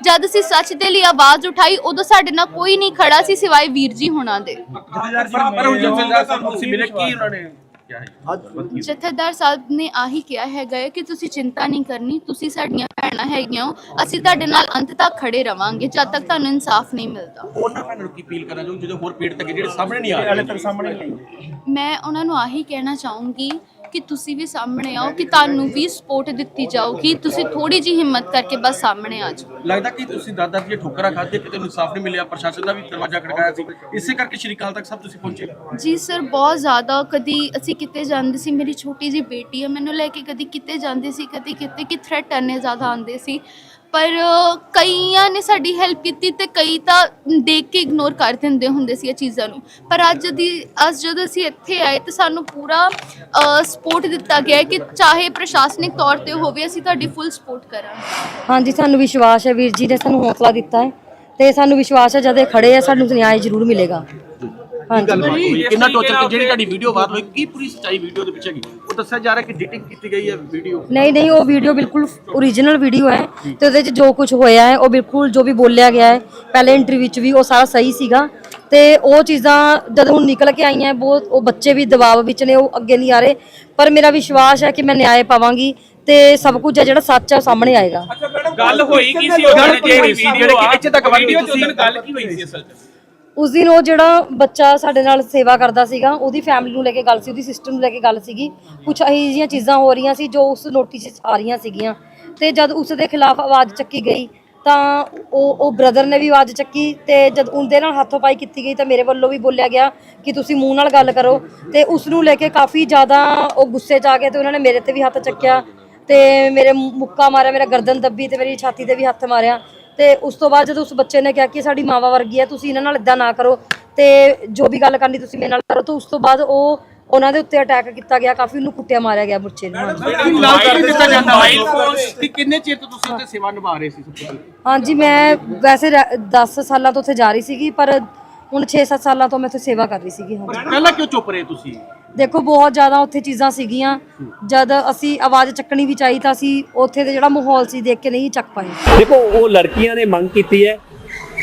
ਜਦ ਅਸੀਂ ਸੱਚ ਦੇ ਲਈ ਆਵਾਜ਼ ਉਠਾਈ ਉਦੋਂ ਸਾਡੇ ਨਾਲ ਕੋਈ ਨਹੀਂ ਖੜਾ ਸੀ ਸਿਵਾਏ ਵੀਰ ਜੀ ਹੁਣਾਂ ਦੇ। ਪਰ ਪਰ ਹੁਣ ਜਥੇਦਾਰ ਸਾਹਿਬ ਤੁਸੀਂ ਮਿਲੇ ਕੀ ਉਹਨਾਂ ਨੇ ਕਿਹਾ ਹੈ? ਜਥੇਦਾਰ ਸਾਹਿਬ ਨੇ ਆਹੀ ਕਿਹਾ ਹੈਗਾ ਹੈ ਕਿ ਤੁਸੀਂ ਚਿੰਤਾ ਨਹੀਂ ਕਰਨੀ ਤੁਸੀਂ ਸਾਡੀਆਂ ਭੈਣਾਂ ਹੈਗੀਆਂ ਹੋ ਅਸੀਂ ਤੁਹਾਡੇ ਨਾਲ ਅੰਤ ਤੱਕ ਖੜੇ ਰਵਾਂਗੇ ਜਦ ਤੱਕ ਤੁਹਾਨੂੰ ਇਨਸਾਫ ਨਹੀਂ ਮਿਲਦਾ। ਉਹਨਾਂ ਭੈਣਾਂ ਨੂੰ ਕੀ ਅਪੀਲ ਕਰਨਾ ਚਾਹੁੰਦੇ ਜਿਹੜੇ ਹੋਰ ਪੀੜ ਤੱਕ ਜਿਹੜੇ ਸਾਹਮਣੇ ਨਹੀਂ ਆ ਰਹੇ? ਹਾਲੇ ਤੱਕ ਸਾਹਮਣੇ ਨਹੀਂ। ਆਈ ਮੈਂ ਉਹਨਾਂ ਨੂੰ ਆਹੀ ਕਹਿਣਾ ਚਾਹੂੰਗੀ ਕਿ ਤੁਸੀਂ ਵੀ ਸਾਹਮਣੇ ਆਓ ਕਿ ਤੁਹਾਨੂੰ ਵੀ ਸਪੋਰਟ ਦਿੱਤੀ ਜਾਊਗੀ। ਤੁਸੀਂ ਥੋੜੀ ਜਿਹੀ ਹਿੰਮਤ ਕਰਕੇ ਬਸ ਸਾਹਮਣੇ ਆ ਜਾਓ। ਲੱਗਦਾ ਕਿ ਤੁਸੀਂ ਦਾਦਾ ਦੀਆਂ ਠੋਕਰਾਂ ਖਾਧੇ ਕਿਤੇ ਨੂੰ ਇਨਸਾਫ ਨਹੀਂ ਮਿਲਿਆ ਪ੍ਰਸ਼ਾਸਨ ਦਾ ਵੀ ਦਰਵਾਜ਼ਾ ਖੜਕਾਇਆ ਸੀ। ਇਸੇ ਕਰਕੇ ਸ਼੍ਰੀ ਅਕਾਲ ਤੱਕ ਸਭ ਤੁਸੀਂ ਪਹੁੰਚੇ। ਜੀ ਸਰ ਬਹੁਤ ਜ਼ਿਆਦਾ ਕਦੀ ਅਸੀਂ ਕਿਤੇ ਜਾਂਦੇ ਸੀ ਮੇਰੀ ਛੋਟੀ ਜੀ ਬੇਟੀ ਹੈ ਮੈਨੂੰ ਲੈ ਕੇ ਕਦੀ ਕਿਤੇ ਜਾਂਦੇ ਸੀ ਕਦੀ ਕਿਤੇ ਕਿ ਥ੍ਰੈਟ ਇੰਨੇ ਜ਼ਿਆਦਾ ਆਉਂਦੇ ਸੀ। ਪਰ ਕਈਆਂ ਨੇ ਸਾਡੀ ਹੈਲਪ ਕੀਤੀ ਤੇ ਕਈ ਤਾਂ ਦੇਖ ਕੇ ਇਗਨੋਰ ਕਰ ਦਿੰਦੇ ਹੁੰਦੇ ਸੀ ਇਹ ਚੀਜ਼ਾਂ ਨੂੰ। ਪਰ ਅੱਜ ਦੀ, ਅੱਜ ਜਦੋਂ ਅਸੀਂ ਇੱਥੇ ਆਏ ਤੇ ਸਾਨੂੰ ਪੂਰਾ ਸਪੋਰਟ ਦਿੱਤਾ ਗਿਆ ਕਿ ਚਾਹੇ ਪ੍ਰਸ਼ਾਸਨਿਕ ਤੌਰ ਤੇ ਹੋਵੇ, ਅਸੀਂ ਤੁਹਾਡੀ ਫੁੱਲ ਸਪੋਰਟ ਕਰਾਂਗੇ। ਹਾਂਜੀ, ਸਾਨੂੰ ਵਿਸ਼ਵਾਸ ਹੈ ਵੀਰ ਜੀ ਨੇ ਸਾਨੂੰ ਹੌਸਲਾ ਦਿੱਤਾ ਹੈ ਤੇ ਸਾਨੂੰ ਵਿਸ਼ਵਾਸ ਹੈ ਜਦ ਇਹ ਖੜੇ ਆ, ਸਾਨੂੰ ਨਿਆਂ ਜ਼ਰੂਰ ਮਿਲੇਗਾ। ਹਾਂਜੀ। ਗੱਲਬਾਤ ਹੋਈ? ਕਿੰਨਾ ਟੋਚਰ ਕਿ ਜਿਹੜੀ ਤੁਹਾਡੀ ਵੀਡੀਓ ਬਾਤ ਹੋਈ ਕੀ ਪੂਰੀ ਸੱਚਾਈ ਵੀਡੀਓ ਦੇ ਪਿੱਛੇ ਗਈ ਉਹ ਦੱਸਿਆ ਜਾ ਰਿਹਾ ਕਿ ਐਡੀਟਿੰਗ ਕੀਤੀ ਗਈ ਹੈ ਵੀਡੀਓ ਨਹੀਂ ਨਹੀਂ ਉਹ ਵੀਡੀਓ ਬਿਲਕੁਲ ਓਰੀਜਨਲ ਵੀਡੀਓ ਹੈ ਤੇ ਉਹਦੇ 'ਚ ਜੋ ਕੁਝ ਹੋਇਆ ਹੈ ਉਹ ਬਿਲਕੁਲ ਜੋ ਵੀ ਬੋਲਿਆ ਗਿਆ ਹੈ ਪਹਿਲੇ ਇੰਟਰਵਿਊ ਵਿੱਚ ਵੀ ਉਹ ਸਾਰਾ ਸਹੀ ਸੀਗਾ ਤੇ ਉਹ ਚੀਜ਼ਾਂ ਜਦੋਂ ਹੁਣ ਨਿਕਲ ਕੇ ਆਈਆਂ ਬਹੁਤ ਉਹ ਬੱਚੇ ਵੀ ਦਬਾਅ ਵਿੱਚ ਨੇ ਉਹ ਅੱਗੇ ਨਹੀਂ ਆ ਰਹੇ ਪਰ ਮੇਰਾ ਵਿਸ਼ਵਾਸ ਹੈ ਕਿ ਮੈਂ ਨਿਆਂ ਪਾਵਾਂਗੀ ਤੇ ਸਭ ਕੁਝ ਹੈ ਜਿਹੜਾ ਸੱਚ ਹੈ ਉਹ ਸਾਹਮਣੇ ਆਏਗਾ। ਗੱਲ ਹੋਈ ਕੀ ਸੀ ਉਹ ਗੱਲ ਜਿਹੜੀ ਵੀਡੀਓ ਆ ਇੱਥੇ ਤੱਕ ਵੀਡੀਓ ਚ ਤੁਸੀਂ- ਉਦੋਂ ਗੱਲ ਕੀ ਹੋਈ ਸੀ ਅਸਲ ਚ? ਉਸ ਦਿਨ ਉਹ ਜਿਹੜਾ ਬੱਚਾ ਸਾਡੇ ਨਾਲ ਸੇਵਾ ਕਰਦਾ ਸੀਗਾ ਉਹਦੀ ਫੈਮਿਲੀ ਨੂੰ ਲੈ ਕੇ ਗੱਲ ਸੀ ਉਹਦੀ ਸਿਸਟਰ ਨੂੰ ਲੈ ਕੇ ਗੱਲ ਸੀਗੀ। ਕੁਝ ਇਹੋ ਜਿਹੀਆਂ ਚੀਜ਼ਾਂ ਹੋ ਰਹੀਆਂ ਸੀ ਜੋ ਉਸ ਨੋਟਿਸ 'ਚ ਆ ਰਹੀਆਂ ਸੀਗੀਆਂ। ਤੇ ਜਦ ਉਸ ਦੇ ਖਿਲਾਫ ਆਵਾਜ਼ ਚੱਕੀ ਗਈ ਤਾਂ ਉਹ ਉਹ ਬ੍ਰਦਰ ਨੇ ਵੀ ਆਵਾਜ਼ ਚੱਕੀ ਤੇ ਜਦ ਉਹਦੇ ਨਾਲ ਹੱਥੋਂ-ਪਾਈ ਕੀਤੀ ਗਈ ਤਾਂ ਮੇਰੇ ਵੱਲੋਂ ਵੀ ਬੋਲਿਆ ਗਿਆ ਕਿ ਤੁਸੀਂ ਮੂੰਹ ਨਾਲ ਗੱਲ ਕਰੋ। ਤੇ ਉਸ ਨੂੰ ਲੈ ਕੇ ਕਾਫੀ ਜ਼ਿਆਦਾ ਉਹ ਗੁੱਸੇ 'ਚ ਆ ਗਏ ਤੇ ਉਹਨਾਂ ਨੇ ਮੇਰੇ ਤੇ ਵੀ ਹੱਥ ਚੱਕਿਆ ਤੇ ਮੇਰੇ ਮੁੱਕਾ ਮਾਰਿਆ ਮੇਰਾ ਗਰਦਨ ਦੱਬੀ ਤੇ ਮੇਰੀ ਛਾਤੀ ਤੇ ਵੀ ਹੱਥ ਮਾਰਿਆ। ਤੇ ਉਸ ਤੋਂ ਬਾਅਦ ਜਦੋਂ ਉਸ ਬੱਚੇ ਨੇ ਕਿਹਾ ਕਿ ਸਾਡੀ ਮਾਵਾ ਵਰਗੀ ਹੈ ਤੁਸੀਂ ਇਹਨਾਂ ਨਾਲ ਇਦਾਂ ਨਾ ਕਰੋ ਤੇ ਜੋ ਵੀ ਗੱਲ ਕਰਨੀ ਤੁਸੀਂ ਮੇਰੇ ਨਾਲ ਕਰੋ ਤਾਂ ਉਸ ਤੋਂ ਬਾਅਦ ਉਹ ਉਹਨਾਂ ਦੇ ਉੱਤੇ ਅਟੈਕ ਕੀਤਾ ਗਿਆ ਕਾਫੀ ਉਹਨੂੰ ਕੁੱਟਿਆ ਮਾਰਿਆ ਗਿਆ ਬੱਚੇ ਨੂੰ। ਹਾਂਜੀ। ਲਾਲ ਕਰ ਦਿੱਤਾ ਜਾਂਦਾ ਹੈ ਕਿ ਕਿੰਨੇ ਚਿਰ ਤੋਂ ਤੁਸੀਂ ਉੱਥੇ ਸੇਵਾ ਨਿਭਾ ਰਹੇ ਸੀ ਹਾਂਜੀ ਮੈਂ ਵੈਸੇ 10 ਸਾਲਾਂ ਤੋਂ ਉੱਥੇ ਜਾ ਰਹੀ ਸੀਗੀ ਪਰ ਹੁਣ 6-7 ਸਾਲਾਂ ਤੋਂ ਮੈਂ ਉੱਥੇ ਸੇਵਾ ਕਰ ਰਹੀ ਸੀਗੀ ਹਾਂਜੀ। ਪਹਿਲਾਂ ਕਿਉਂ ਚੁੱਪ ਰਹੇ ਤੁਸੀਂ? ਦੇਖੋ ਬਹੁਤ ਜ਼ਿਆਦਾ ਉੱਥੇ ਚੀਜ਼ਾਂ ਸੀਗੀਆਂ। ਜਦ ਅਸੀਂ ਆਵਾਜ਼ ਚੱਕਣੀ ਵੀ ਚਾਹੀ ਤਾਂ ਅਸੀਂ ਉੱਥੇ ਦੇ ਜਿਹੜਾ ਮਾਹੌਲ ਸੀ ਦੇਖ ਕੇ ਨਹੀਂ ਚੱਕ ਪਾਏ। ਦੇਖੋ ਉਹ ਲੜਕੀਆਂ ਨੇ ਮੰਗ ਕੀਤੀ ਹੈ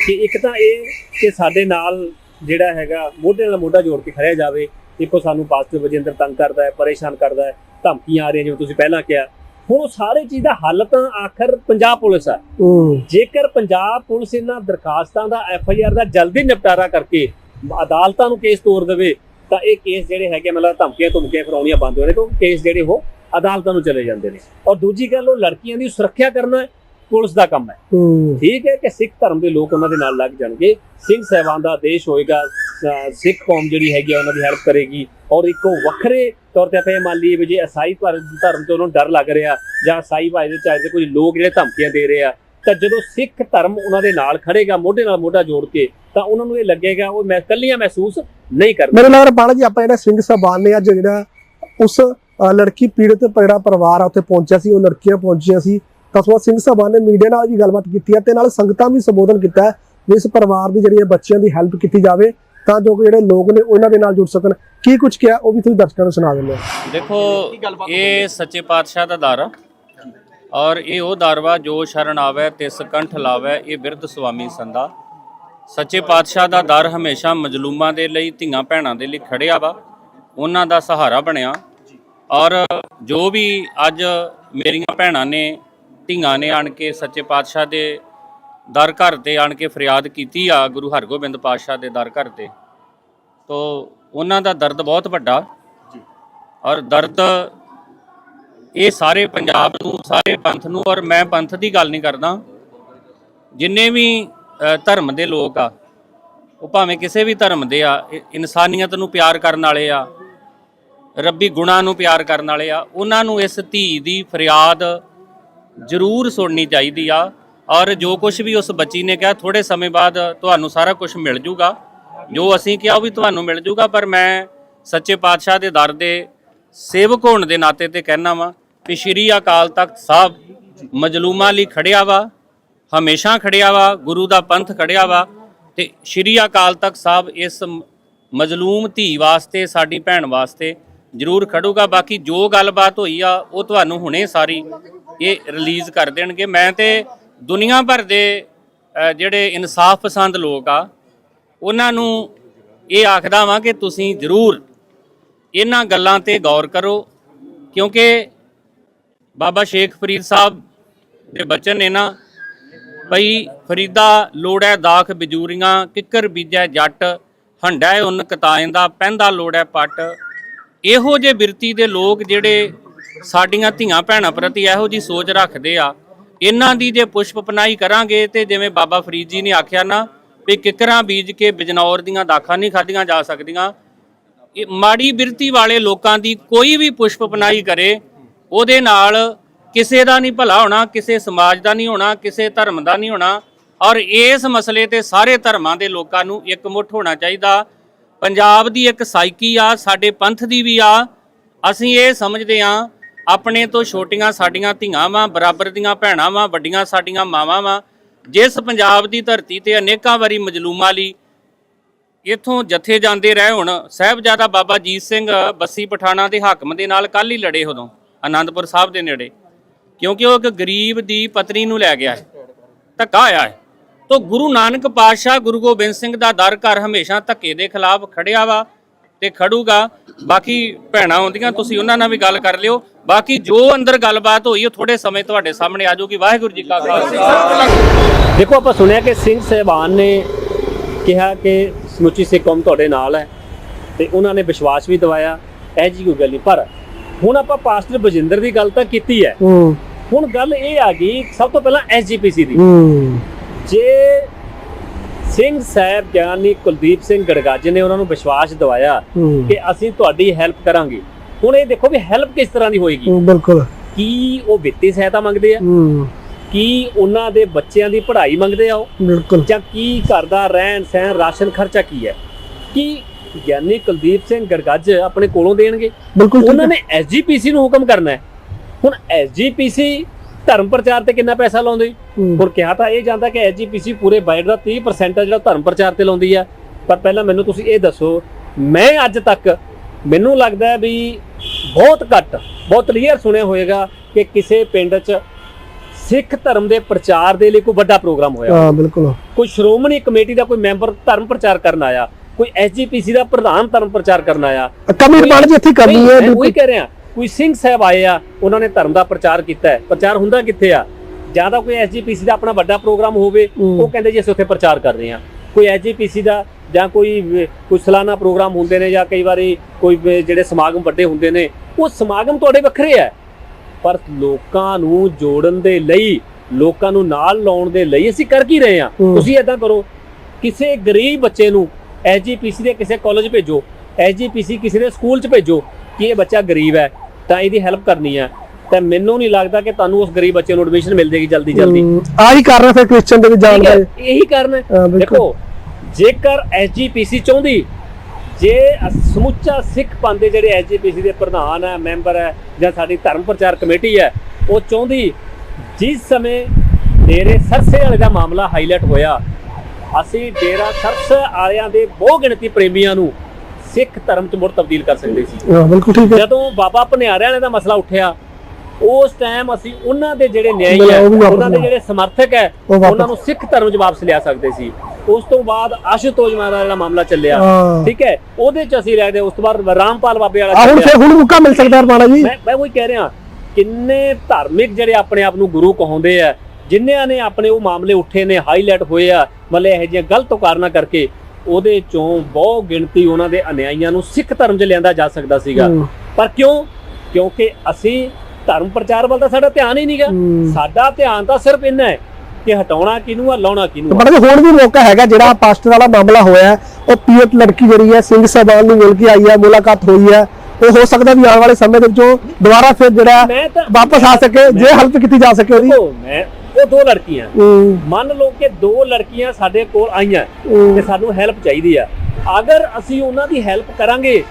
ਕਿ ਇੱਕ ਤਾਂ ਇਹ ਕਿ ਸਾਡੇ ਨਾਲ ਜਿਹੜਾ ਹੈਗਾ ਮੋਢੇ ਨਾਲ ਮੋਢਾ ਜੋੜ ਕੇ ਖੜਿਆ ਜਾਵੇ। ਦੇਖੋ ਸਾਨੂੰ ਪਾਸਟਰ ਵਜਿੰਦਰ ਤੰਗ ਕਰਦਾ ਹੈ ਪਰੇਸ਼ਾਨ ਕਰਦਾ ਹੈ ਧਮਕੀਆਂ ਆ ਰਹੀਆਂ ਜਿਵੇਂ ਤੁਸੀਂ ਪਹਿਲਾਂ ਕਿਹਾ। ਹੁਣ ਉਹ ਸਾਰੇ ਚੀਜ਼ ਦਾ ਹੱਲ ਤਾਂ ਆਖਰ ਪੰਜਾਬ ਪੁਲਿਸ ਹੈ ਹੂੰ। ਜੇਕਰ ਪੰਜਾਬ ਪੁਲਿਸ ਇਹਨਾਂ ਦਰਖਾਸਤਾਂ ਦਾ ਐਫ ਆਈ ਆਰ ਦਾ ਜਲਦੀ ਨਿਪਟਾਰਾ ਕਰਕੇ ਅਦਾਲਤਾਂ ਨੂੰ ਕੇਸ ਤੋਰ ਦੇਵੇ ਤਾਂ ਇਹ ਕੇਸ ਜਿਹੜੇ ਹੈਗੇ ਮਤਲਬ ਧਮਕੀਆਂ ਧਮਕੀਆਂ ਫਰਾਉਣੀਆਂ ਬੰਦ ਹੋ ਕਿਉਂਕਿ ਕੇਸ ਜਿਹੜੇ ਉਹ ਅਦਾਲਤਾਂ ਨੂੰ ਚਲੇ ਜਾਂਦੇ ਨੇ। ਔਰ ਦੂਜੀ ਗੱਲ ਉਹ ਲੜਕੀਆਂ ਦੀ ਸੁਰੱਖਿਆ ਕਰਨਾ ਪੁਲਿਸ ਦਾ ਕੰਮ ਹੈ। ਠੀਕ ਹੈ ਕਿ ਸਿੱਖ ਧਰਮ ਦੇ ਲੋਕ ਉਹਨਾਂ ਦੇ ਨਾਲ ਲੱਗ ਜਾਣਗੇ। ਸਿੰਘ ਸਹਿਬਾਨ ਦਾ ਦੇਸ਼ ਹੋਏਗਾ ਸਿੱਖ ਕੌਮ ਜਿਹੜੀ ਹੈਗੀ ਆ ਉਹਨਾਂ ਦੀ ਹੈਲਪ ਕਰੇਗੀ। ਔਰ ਇੱਕੋ ਵੱਖਰੇ ਤੌਰ ਤੇ ਆਪਾਂ ਮੰਨ ਲਈਏ ਵੀ ਜੇ ਈਸਾਈ ਧਰਮ ਤੋਂ ਉਹਨਾਂ ਡਰ ਲੱਗ ਰਿਹਾ ਜਾਂ ਈਸਾਈ ਭਾਈ ਦੇ ਚਾਹੇ ਕੋਈ ਲੋਕ ਜਿਹੜੇ ਧਮਕੀਆਂ ਦੇ ਰਹੇ ਆ, ਤਾਂ ਜਦੋਂ ਸਿੱਖ ਧਰਮ ਉਹਨਾਂ ਦੇ ਨਾਲ ਖੜੇਗਾ ਮੋਢੇ ਨਾਲ ਮੋਢਾ ਜੋੜ ਕੇ, ਤਾਂ ਉਹਨਾਂ ਨੂੰ ਇਹ ਲੱਗੇਗਾ, ਉਹ ਮੈਂ ਕੱਲੀਆਂ ਮਹਿਸੂਸ ਨਹੀਂ ਕਰਨਗੇ ਮੈਨੂੰ ਲੱਗ ਬਾਲਾ ਜੀ, ਆਪਾਂ ਜਿਹੜਾ ਸਿੰਘ ਸਾਹਿਬਾਨ ਨੇ ਅੱਜ ਜਿਹੜਾ ਉਸ ਲੜਕੀ ਪੀੜਤ ਜਿਹੜਾ ਪਰਿਵਾਰ ਆ, ਉੱਥੇ ਪਹੁੰਚਿਆ ਸੀ, ਉਹ ਲੜਕੀਆਂ ਪਹੁੰਚੀਆਂ ਸੀ। ਤਾਂ ਸਿੰਘ ਸਾਹਿਬਾਨ ਨੇ ਮੀਡੀਆ ਨਾਲ ਵੀ ਗੱਲਬਾਤ ਕੀਤੀ ਹੈ ਤੇ ਨਾਲ ਸੰਗਤਾਂ ਵੀ ਸੰਬੋਧਨ ਕੀਤਾ ਹੈ ਵੀ ਇਸ ਪਰਿਵਾਰ ਦੀ ਜਿਹੜੀ ਹੈ ਬੱਚਿਆਂ ਦੀ ਹੈਲਪ ਕੀਤੀ ਜਾਵੇ। ਤਾਂ ਜੋ ਜਿਹੜੇ ਲੋਕ ਨੇ ਉਹਨਾਂ ਦੇ ਨਾਲ ਜੁੜ ਸਕਣ। ਕੀ ਕੁਝ ਕਿਹਾ? ਉਹ ਵੀ ਤੁਸੀਂ ਦਰਸ਼ਕਾਂ ਨੂੰ ਸੁਣਾ ਦਿੰਦੇ ਹੋ। ਦੇਖੋ, ਇਹ ਸੱਚੇ ਪਾਤਸ਼ਾਹ ਦਾ ਦਰ ਆ। ਔਰ ਇਹ ਉਹ ਦਰ ਵਾ ਜੋ ਸ਼ਰਨ ਆਵੇ, ਤਿਸ ਕੰਠ ਲਾਵੇ, ਇਹ ਬਿਰਧ ਸੁਆਮੀ ਸੰਦਾ ਸੱਚੇ ਪਾਤਸ਼ਾਹ ਦਾ ਦਰ ਹਮੇਸ਼ਾ ਮਜਲੂਮਾਂ ਦੇ ਲਈ, ਧੀਆਂ ਭੈਣਾਂ ਦੇ ਲਈ ਖੜਿਆ ਵਾ। ਉਹਨਾਂ ਦਾ ਸਹਾਰਾ ਬਣਿਆ। ਔਰ ਜੋ ਵੀ ਅੱਜ ਮੇਰੀਆਂ ਭੈਣਾਂ ਨੇ, ਧੀਆਂ ਨੇ ਆਣ ਕੇ ਸੱਚੇ ਪਾਤਸ਼ਾਹ ਦੇ ਦਰ ਘਰ ਤੇ ਆਣ ਕੇ ਫਰਿਆਦ ਕੀਤੀ ਆ ਗੁਰੂ ਹਰਗੋਬਿੰਦ ਪਾਤਸ਼ਾਹ ਦੇ ਦਰ ਘਰ ਤੇ। ਤੋ ਉਹਨਾਂ ਦਾ ਦਰਦ ਬਹੁਤ ਵੱਡਾ। ਔਰ ਦਰਦ ਇਹ ਸਾਰੇ ਪੰਜਾਬ ਨੂੰ ਸਾਰੇ ਪੰਥ ਨੂੰ ਔਰ ਮੈਂ ਪੰਥ ਦੀ ਗੱਲ ਨਹੀਂ ਕਰਦਾ। ਜਿੰਨੇ ਵੀ ਧਰਮ ਦੇ ਲੋਕ ਆ ਉਹ ਭਾਵੇਂ ਕਿਸੇ ਵੀ ਧਰਮ ਦੇ ਆ ਇਨਸਾਨੀਅਤ ਨੂੰ ਪਿਆਰ ਕਰਨ ਵਾਲੇ ਆ ਰੱਬੀ ਗੁਣਾਂ ਨੂੰ ਪਿਆਰ ਕਰਨ ਵਾਲੇ ਆ ਉਹਨਾਂ ਨੂੰ ਇਸ ਧੀ ਦੀ ਫਰਿਆਦ ਜ਼ਰੂਰ ਸੁਣਨੀ ਚਾਹੀਦੀ ਆ। ਔਰ ਜੋ ਕੁਝ ਵੀ ਉਸ ਬੱਚੀ ਨੇ ਕਿਹਾ ਥੋੜੇ ਸਮੇਂ ਬਾਅਦ ਤੁਹਾਨੂੰ ਸਾਰਾ ਕੁਝ ਮਿਲ ਜੂਗਾ। ਜੋ ਅਸੀਂ ਕਿਹਾ ਉਹ ਵੀ ਤੁਹਾਨੂੰ ਮਿਲ ਜੂਗਾ, ਪਰ ਮੈਂ ਸੱਚੇ ਪਾਤਸ਼ਾਹ ਦੇ ਦਰ ਦੇ ਸੇਵਕ ਹੋਣ ਦੇ ਨਾਤੇ ਤੇ ਕਹਿਣਾ ਵਾਂ ਕਿ ਸ਼੍ਰੀ ਅਕਾਲ ਤਖਤ ਸਾਹਿਬ ਮਜਲੂਮਾਂ ਲਈ ਖੜਿਆ ਵਾ, ਹਮੇਸ਼ਾ ਖੜਿਆ ਵਾ, ਗੁਰੂ ਦਾ ਪੰਥ ਖੜਿਆ ਵਾ ਤੇ ਸ਼੍ਰੀ ਅਕਾਲ ਤਖਤ ਸਾਹਿਬ ਇਸ ਮਜਲੂਮ ਧੀ ਵਾਸਤੇ, ਸਾਡੀ ਭੈਣ ਵਾਸਤੇ ਜ਼ਰੂਰ ਖੜੂਗਾ। ਬਾਕੀ ਜੋ ਗੱਲਬਾਤ ਹੋਈ ਆ, ਉਹ ਤੁਹਾਨੂੰ ਹੁਣੇ ਸਾਰੀ ਇਹ ਰਿਲੀਜ਼ ਕਰ ਦੇਣਗੇ। ਮੈਂ ਤੇ ਦੁਨੀਆ ਭਰ ਦੇ ਜਿਹੜੇ ਇਨਸਾਫ ਪਸੰਦ ਲੋਕ ਆ, ਉਹਨਾਂ ਨੂੰ ਇਹ ਆਖਦਾ ਵਾਂ ਕਿ ਤੁਸੀਂ ਜ਼ਰੂਰ ਇਹਨਾਂ ਗੱਲਾਂ ਤੇ ਗੌਰ ਕਰੋ, ਕਿਉਂਕਿ ਬਾਬਾ ਸ਼ੇਖ ਫਰੀਦ ਸਾਹਿਬ ਦੇ ਬਚਨ ਨੇ ਨਾ, ਭਈ ਫਰੀਦਾ ਲੋੜੈ ਦਾਖ ਬਿਜੂਰੀਆਂ, ਕਿੱਕਰ ਬੀਜੈ ਜੱਟ, ਹੰਡੈ ਉਨ ਕਤਾਇਂ ਦਾ, ਪੈਂਦਾ ਲੋੜੈ ਪੱਟ। ਇਹੋ ਜਿਹੇ ਬਿਰਤੀ ਦੇ ਲੋਕ ਜਿਹੜੇ ਸਾਡੀਆਂ ਧੀਆਂ ਭੈਣਾਂ ਪ੍ਰਤੀ ਇਹੋ ਜੀ ਸੋਚ ਰੱਖਦੇ ਆ ਇਹਨਾਂ ਦੀ ਜੇ ਪੁਸ਼ਪ ਪਨਾਈ ਕਰਾਂਗੇ ਤੇ ਜਿਵੇਂ ਬਾਬਾ ਫਰੀਦ ਜੀ ਨੇ ਆਖਿਆ ਨਾ ਵੀ ਕਿਕਰਾਂ ਬੀਜ ਕੇ ਬਿਜਨੌਰ ਦੀਆਂ ਦਾਖਾਂ ਨਹੀਂ ਖਾਧੀਆਂ ਜਾ ਸਕਦੀਆਂ, ਇਹ ਮਾੜੀ ਬਿਰਤੀ ਵਾਲੇ ਲੋਕਾਂ ਦੀ ਕੋਈ ਵੀ ਪੁਸ਼ਪ ਪਨਾਈ ਕਰੇ, ਉਹਦੇ ਨਾਲ ਕਿਸੇ ਦਾ ਨਹੀਂ ਭਲਾ ਹੋਣਾ, ਕਿਸੇ ਸਮਾਜ ਦਾ ਨਹੀਂ ਹੋਣਾ, ਕਿਸੇ ਧਰਮ ਦਾ ਨਹੀਂ ਹੋਣਾ, ਔਰ ਇਸ ਮਸਲੇ ਤੇ ਸਾਰੇ ਧਰਮਾਂ ਦੇ ਲੋਕਾਂ ਨੂੰ ਇਕਮੁੱਠ ਹੋਣਾ ਚਾਹੀਦਾ। ਪੰਜਾਬ ਦੀ ਇੱਕ ਸਾਈਕੀ ਆ, ਸਾਡੇ ਪੰਥ ਦੀ ਵੀ ਆ, ਅਸੀਂ ਇਹ ਸਮਝਦੇ ਆ ਆਪਣੇ ਤੋਂ ਛੋਟੀਆਂ ਸਾਡੀਆਂ ਧੀਆਂ ਵਾਂ, ਬਰਾਬਰ ਦੀਆਂ ਭੈਣਾਂ ਵਾਂ, ਵੱਡੀਆਂ ਸਾਡੀਆਂ ਮਾਵਾਂ ਵਾਂ। ਜਿਸ ਪੰਜਾਬ ਦੀ ਧਰਤੀ ਤੇ ਅਨੇਕਾਂ ਵਾਰੀ ਮਜਲੂਮਾਂ ਲਈ ਇੱਥੋਂ ਜਥੇ ਜਾਂਦੇ ਰਹੇ ਹੁਣ, ਸਾਹਿਬਜ਼ਾਦਾ ਬਾਬਾ ਜੀਤ ਸਿੰਘ ਬੱਸੀ ਪਠਾਣਾ ਦੇ ਹਾਕਮ ਦੇ ਨਾਲ ਕੱਲ ਹੀ ਲੜੇ ਉਦੋਂ, ਆਨੰਦਪੁਰ ਸਾਹਿਬ ਦੇ ਨੇੜੇ। ਕਿਉਂਕਿ ਉਹ ਇੱਕ ਗਰੀਬ ਦੀ ਪਤਨੀ ਨੂੰ ਲੈ ਗਿਆ ਹੈ, ਧੱਕਾ ਆਇਆ ਹੈ। ਤੋ ਗੁਰੂ ਨਾਨਕ ਪਾਤਸ਼ਾਹ ਗੁਰੂ ਗੋਬਿੰਦ ਸਿੰਘ ਦਾ ਦਰ ਘਰ ਹਮੇਸ਼ਾ ਧੱਕੇ ਦੇ ਖਿਲਾਫ ਖੜਿਆ ਵਾ। ਤੇ ਖੜੂਗਾ। ਬਾਕੀ ਭੈਣਾਂ ਆਉਂਦੀਆਂ ਤੁਸੀਂ ਉਹਨਾਂ ਨਾਲ ਵੀ ਗੱਲ ਕਰ ਲਿਓ। ਬਾਕੀ ਜੋ ਅੰਦਰ ਗੱਲਬਾਤ ਹੋਈ ਉਹ ਥੋੜੇ ਸਮੇਂ ਤੁਹਾਡੇ ਸਾਹਮਣੇ ਆ ਜਾਊਗੀ। ਵਾਹਿਗੁਰੂ ਜੀ ਕਾ ਖਾਲਸਾ। ਦੇਖੋ ਆਪਾਂ ਸੁਣਿਆ ਕਿ ਸਿੰਘ ਸਹਿਬਾਨ ਨੇ ਕਿਹਾ ਕਿ ਸਮੁੱਚੀ ਸਿੱਖ ਕੌਮ ਤੁਹਾਡੇ ਨਾਲ ਹੈ ਤੇ ਉਹਨਾਂ ਨੇ ਵਿਸ਼ਵਾਸ ਵੀ ਦਿਵਾਇਆ ਇਹ ਜੀ ਕੋਈ ਗੱਲ ਨਹੀਂ। ਪਰ ਹੁਣ ਆਪਾਂ ਪਾਸਟਰ ਬਜਿੰਦਰ ਦੀ ਗੱਲ ਤਾਂ ਕੀਤੀ ਹੈ। ਹੂੰ। ਹੁਣ ਗੱਲ ਇਹ ਆ ਗਈ ਸਭ ਤੋਂ ਪਹਿਲਾਂ ਐਸਜੀਪੀਸੀ ਦੀ। ਹੂੰ। ਜੇ ਸਿੰਘ ਸਾਹਿਬ ਗਿਆਨੀ ਕੁਲਦੀਪ ਸਿੰਘ ਗੜਗਾਜ ਨੇ ਉਹਨਾਂ ਨੂੰ ਵਿਸ਼ਵਾਸ ਦਿਵਾਇਆ ਕਿ ਅਸੀਂ ਤੁਹਾਡੀ ਹੈਲਪ ਕਰਾਂਗੇ। ਹੁਣ ਇਹ ਦੇਖੋ ਵੀ ਹੈਲਪ ਕਿਸ ਤਰ੍ਹਾਂ ਦੀ ਹੋਏਗੀ। ਬਿਲਕੁਲ। ਕੀ ਉਹ ਵਿੱਤੀ ਸਹਾਇਤਾ ਮੰਗਦੇ ਆ? ਕੀ ਉਹਨਾਂ ਦੇ ਬੱਚਿਆਂ ਦੀ ਪੜ੍ਹਾਈ ਮੰਗਦੇ ਆ ਉਹ? ਬਿਲਕੁਲ। ਜਾਂ ਕੀ ਘਰ ਦਾ ਰਹਿਣ ਸਹਿਣ ਰਾਸ਼ਨ ਖਰਚਾ ਕੀ ਹੈ? ਕੀ ਗਿਆਨੀ ਕੁਲਦੀਪ ਸਿੰਘ ਗੜਗੱਜ ਆਪਣੇ ਕੋਲੋਂ ਦੇਣਗੇ? ਉਹਨਾਂ। ਨੇ ਐਸਜੀਪੀਸੀ ਨੂੰ ਹੁਕਮ ਕਰਨਾ ਹੈ। ਹੁਣ ਐਸਜੀਪੀਸੀ ਧਰਮ ਪ੍ਰਚਾਰ ਤੇ ਕਿੰਨਾ ਪੈਸਾ ਲਾਉਂਦੀ। ਹੁਣ ਕਿਹਾ ਤਾਂ ਇਹ ਜਾਂਦਾ ਕਿ ਐਸਜੀਪੀਸੀ ਪੂਰੇ ਬਜਟ ਦਾ 30% ਜਿਹੜਾ ਧਰਮ ਪ੍ਰਚਾਰ ਤੇ ਲਾਉਂਦੀ ਆ। ਪਰ ਪਹਿਲਾਂ ਮੈਨੂੰ ਤੁਸੀਂ ਇਹ ਦੱਸੋ ਮੈਂ ਅੱਜ ਤੱਕ ਮੈਨੂੰ ਲੱਗਦਾ ਵੀ ਬਹੁਤ ਘੱਟ ਬਹੁਤ ਕਲੀਅਰ ਸੁਣਿਆ ਹੋਵੇਗਾ ਕਿ ਕਿਸੇ ਪਿੰਡ 'ਚ ਸਿੱਖ ਧਰਮ ਦੇ ਪ੍ਰਚਾਰ ਦੇ ਲਈ ਕੋਈ ਵੱਡਾ ਪ੍ਰੋਗਰਾਮ ਹੋਇਆ। ਹਾਂ ਬਿਲਕੁਲ। ਕੋਈ ਸ਼੍ਰੋਮਣੀ ਕਮੇਟੀ ਦਾ ਕੋਈ ਮੈਂਬਰ ਧਰਮ ਪ੍ਰਚਾਰ ਕਰਨ ਆਇਆ ਕੋਈ ਐਸਜੀਪੀਸੀ ਦਾ ਪ੍ਰਧਾਨ ਧਰਮ ਪ੍ਰਚਾਰ ਕਰਨ ਆਇਆ। ਕਮੀ ਬਣ ਜੀ ਇੱਥੇ ਕਰਨੀ ਹੈ ਮੈਂ ਉਹੀ ਬਿਲਕੁਲ। ਕਹਿ ਰਿਹਾ। ਕੋਈ ਸਿੰਘ ਸਾਹਿਬ ਆਏ ਆ ਉਹਨਾਂ ਨੇ ਧਰਮ ਦਾ ਪ੍ਰਚਾਰ ਕੀਤਾ ਹੈ। ਪ੍ਰਚਾਰ ਹੁੰਦਾ ਕਿੱਥੇ ਆ? ਜਾਂ ਤਾਂ ਕੋਈ ਐਸਜੀਪੀਸੀ ਦਾ ਆਪਣਾ ਵੱਡਾ ਪ੍ਰੋਗਰਾਮ ਹੋਵੇ। ਉਹ ਕਹਿੰਦੇ ਜੀ ਅਸੀਂ ਉੱਥੇ ਪ੍ਰਚਾਰ ਕਰ ਰਹੇ ਹਾਂ। ਕੋਈ ਐਸਜੀਪੀਸੀ ਦਾ ਜਾਂ ਕੋਈ ਕੋਈ ਸਾਲਾਨਾ ਪ੍ਰੋਗਰਾਮ ਹੁੰਦੇ ਨੇ ਜਾਂ ਕਈ ਵਾਰੀ ਕੋਈ ਜਿਹੜੇ ਸਮਾਗਮ ਵੱਡੇ ਹੁੰਦੇ ਨੇ ਉਹ ਸਮਾਗਮ ਤੁਹਾਡੇ ਵੱਖਰੇ ਆ। ਪਰ ਲੋਕਾਂ ਨੂੰ ਜੋੜਨ ਦੇ ਲਈ ਲੋਕਾਂ ਨੂੰ ਨਾਲ ਲਾਉਣ ਦੇ ਲਈ ਅਸੀਂ ਕਰ ਕੀ ਰਹੇ ਹੂੰ। ਤੁਸੀਂ ਇਦਾਂ ਕਰੋ ਕਿਸੇ ਗਰੀਬ ਬੱਚੇ ਨੂੰ ਐਸਜੀਪੀਸੀ ਦੇ ਕਿਸੇ ਕਾਲਜ ਭੇਜੋ ਐਸਜੀਪੀਸੀ ਕਿਸੇ ਦੇ ਸਕੂਲ 'ਚ ਭੇਜੋ ਕਿ ਇਹ ਬੱਚਾ ਗਰੀਬ ਹੈ। ਤਾਂ ਇਹਦੀ ਹੈਲਪ ਕਰਨੀ ਹੈ ਤਾਂ ਮੈਨੂੰ ਨਹੀਂ ਲੱਗਦਾ ਕਿ ਤੁਹਾਨੂੰ ਉਸ ਗਰੀਬ ਬੱਚੇ ਨੂੰ ਐਡਮਿਸ਼ਨ ਮਿਲ ਜੇਗੀ ਜਲਦੀ ਜਲਦੀ। ਆਹੀ ਕਰਨਾ ਫਿਰ ਕ੍ਰਿਸਚੀਅਨ ਦੇ ਵੀ ਜਾਣ ਦਾ। ਇਹੀ ਕਾਰਨ ਹੈ। ਦੇਖੋ ਜੇਕਰ ਐਸਜੀਪੀਸੀ ਚਾਹੁੰਦੀ ਜੇ ਸਮੁੱਚਾ ਸਿੱਖ ਪੰਥ ਦੇ ਜਿਹੜੇ ਐਸਜੀਪੀਸੀ ਦੇ ਪ੍ਰਧਾਨ ਹੈ ਮੈਂਬਰ ਹੈ ਜਾਂ ਸਾਡੀ ਧਰਮ ਪ੍ਰਚਾਰ ਕਮੇਟੀ ਹੈ ਉਹ ਚਾਹੁੰਦੀ ਜਿਸ ਸਮੇਂ ਡੇਰੇ ਸਰਸੇ ਵਾਲੇ ਦਾ ਮਾਮਲਾ ਹਾਈਲਾਈਟ ਹੋਇਆ ਅਸੀਂ ਡੇਰਾ ਸਰਸੇ ਵਾਲਿਆਂ ਦੇ ਬਹੁ ਗਿਣਤੀ ਪ੍ਰੇਮੀਆਂ ਨੂੰ ਸਿੱਖ ਧਰਮ 'ਚ ਮੁੜ ਤਬਦੀਲ ਕਰ ਸਕਦੇ ਸੀ। ਹਾਂ ਬਿਲਕੁਲ ਠੀਕ ਹੈ। ਜਦੋਂ ਬਾਬਾ ਭਨਿਆਰਿਆਂ ਵਾਲੇ ਦਾ ਮਸਲਾ ਉੱਠਿਆ ਉਸ ਟਾਈਮ ਅਸੀਂ ਉਹਨਾਂ ਦੇ ਜਿਹੜੇ ਨਿਆਈ ਹੈ ਉਹਨਾਂ ਦੇ। ਜਿਹੜੇ ਸਮਰਥਕ ਹੈ ਉਹਨਾਂ ਨੂੰ ਸਿੱਖ ਧਰਮ 'ਚ ਵਾਪਸ ਲਿਆ ਸਕਦੇ ਸੀ। ਉਸ ਤੋਂ ਬਾਅਦ ਆਸ਼ੂਤੋਜ ਮਹਾਰਾਜ ਦਾ ਜਿਹੜਾ ਮਾਮਲਾ ਚੱਲਿਆ। ਠੀਕ ਹੈ? ਉਹਦੇ 'ਚ ਅਸੀਂ ਰਹਿ ਗਏ ਉਸ ਤੋਂ ਬਾਅਦ ਰਾਮਪਾਲ ਬਾਬੇ ਵਾਲਾ ਹੁਣ। ਫਿਰ ਹੁਣ ਮੌਕਾ ਮਿਲ ਸਕਦਾ ਰਮਾਣਾ ਜੀ। ਮੈਂ ਮੈਂ ਉਹੀ ਕਹਿ ਰਿਹਾ ਕਿੰਨੇ ਧਾਰਮਿਕ ਜਿਹੜੇ ਆਪਣੇ ਆਪ ਨੂੰ ਗੁਰੂ ਕਹਾਉਂਦੇ ਆ ਜਿਨ੍ਹਾਂ ਨੇ ਆਪਣੇ ਉਹ ਮਾਮਲੇ ਉੱਠੇ ਨੇ ਹਾਈਲਾਈਟ ਹੋਏ ਆ ਮਤਲਬ ਇਹੋ ਜਿਹੀਆਂ ਗਲਤ ਕਾਰਨਾਂ ਕਰਕੇ ਉਹਦੇ ਚੋਂ ਬਹੁ ਗਿਣਤੀ ਉਹਨਾਂ ਦੇ ਅਨਿਆਈਆਂ ਨੂੰ ਸਿੱਖ ਧਰਮ 'ਚ ਲਿਆਂਦਾ ਜਾ ਸਕਦਾ ਸੀਗਾ। ਪਰ ਕਿਉਂ? ਕਿਉਂਕਿ ਅਸੀਂ ਧਰਮ ਪ੍ਰਚਾਰ ਵੱਲ ਤਾਂ ਸਾਡਾ ਧਿਆਨ ਹੀ ਨਹੀਂਗਾ। ਸਾਡਾ ਧਿਆਨ ਤਾਂ ਸਿਰਫ ਇੰਨਾ ਹੈ ਕਿ ਹਟਾਉਣਾ ਕਿਹਨੂੰ ਆ ਲਾਉਣਾ ਕਿਹਨੂੰ ਆ। ਬੜਾ ਹੁਣ ਵੀ ਮੌਕਾ ਹੈਗਾ ਜਿਹੜਾ ਪਾਸਟਰ ਵਾਲਾ ਮਾਮਲਾ ਹੋਇਆ ਉਹ ਪੀਐਤ ਲੜਕੀ ਜਿਹੜੀ ਹੈ ਸਿੰਘ ਸਾਹਿਬਾਨ ਨੂੰ ਮਿਲ ਕੇ ਆਈ ਹੈ ਮੁਲਾਕਾਤ ਹੋਈ ਹੈ। ਉਹ ਹੋ ਸਕਦਾ ਵੀ ਆਉਣ ਵਾਲੇ ਸਮੇਂ ਦੇ ਵਿੱਚ ਦੁਬਾਰਾ ਫਿਰ ਜਿਹੜਾ ਵਾਪਸ ਆ ਸਕੇ ਜੇ ਹੈਲਪ ਕੀਤੀ ਜਾ ਸਕੇ ਉਹਦੀ। ਮੈਂ ਉਹ ਦੋ ਲੜਕੀਆਂ। ਮੰਨ ਲਓ ਕਿ ਦੋ ਲੜਕੀਆਂ ਸਾਡੇ ਕੋਲ ਆਈਆਂ ਤੇ ਸਾਨੂੰ ਹੈਲਪ ਚਾਹੀਦੀ ਆ। ਅਗਰ ਅਸੀਂ ਉਹਨਾਂ ਦੀ ਹੈਲਪ ਕਰਾਂਗੇ।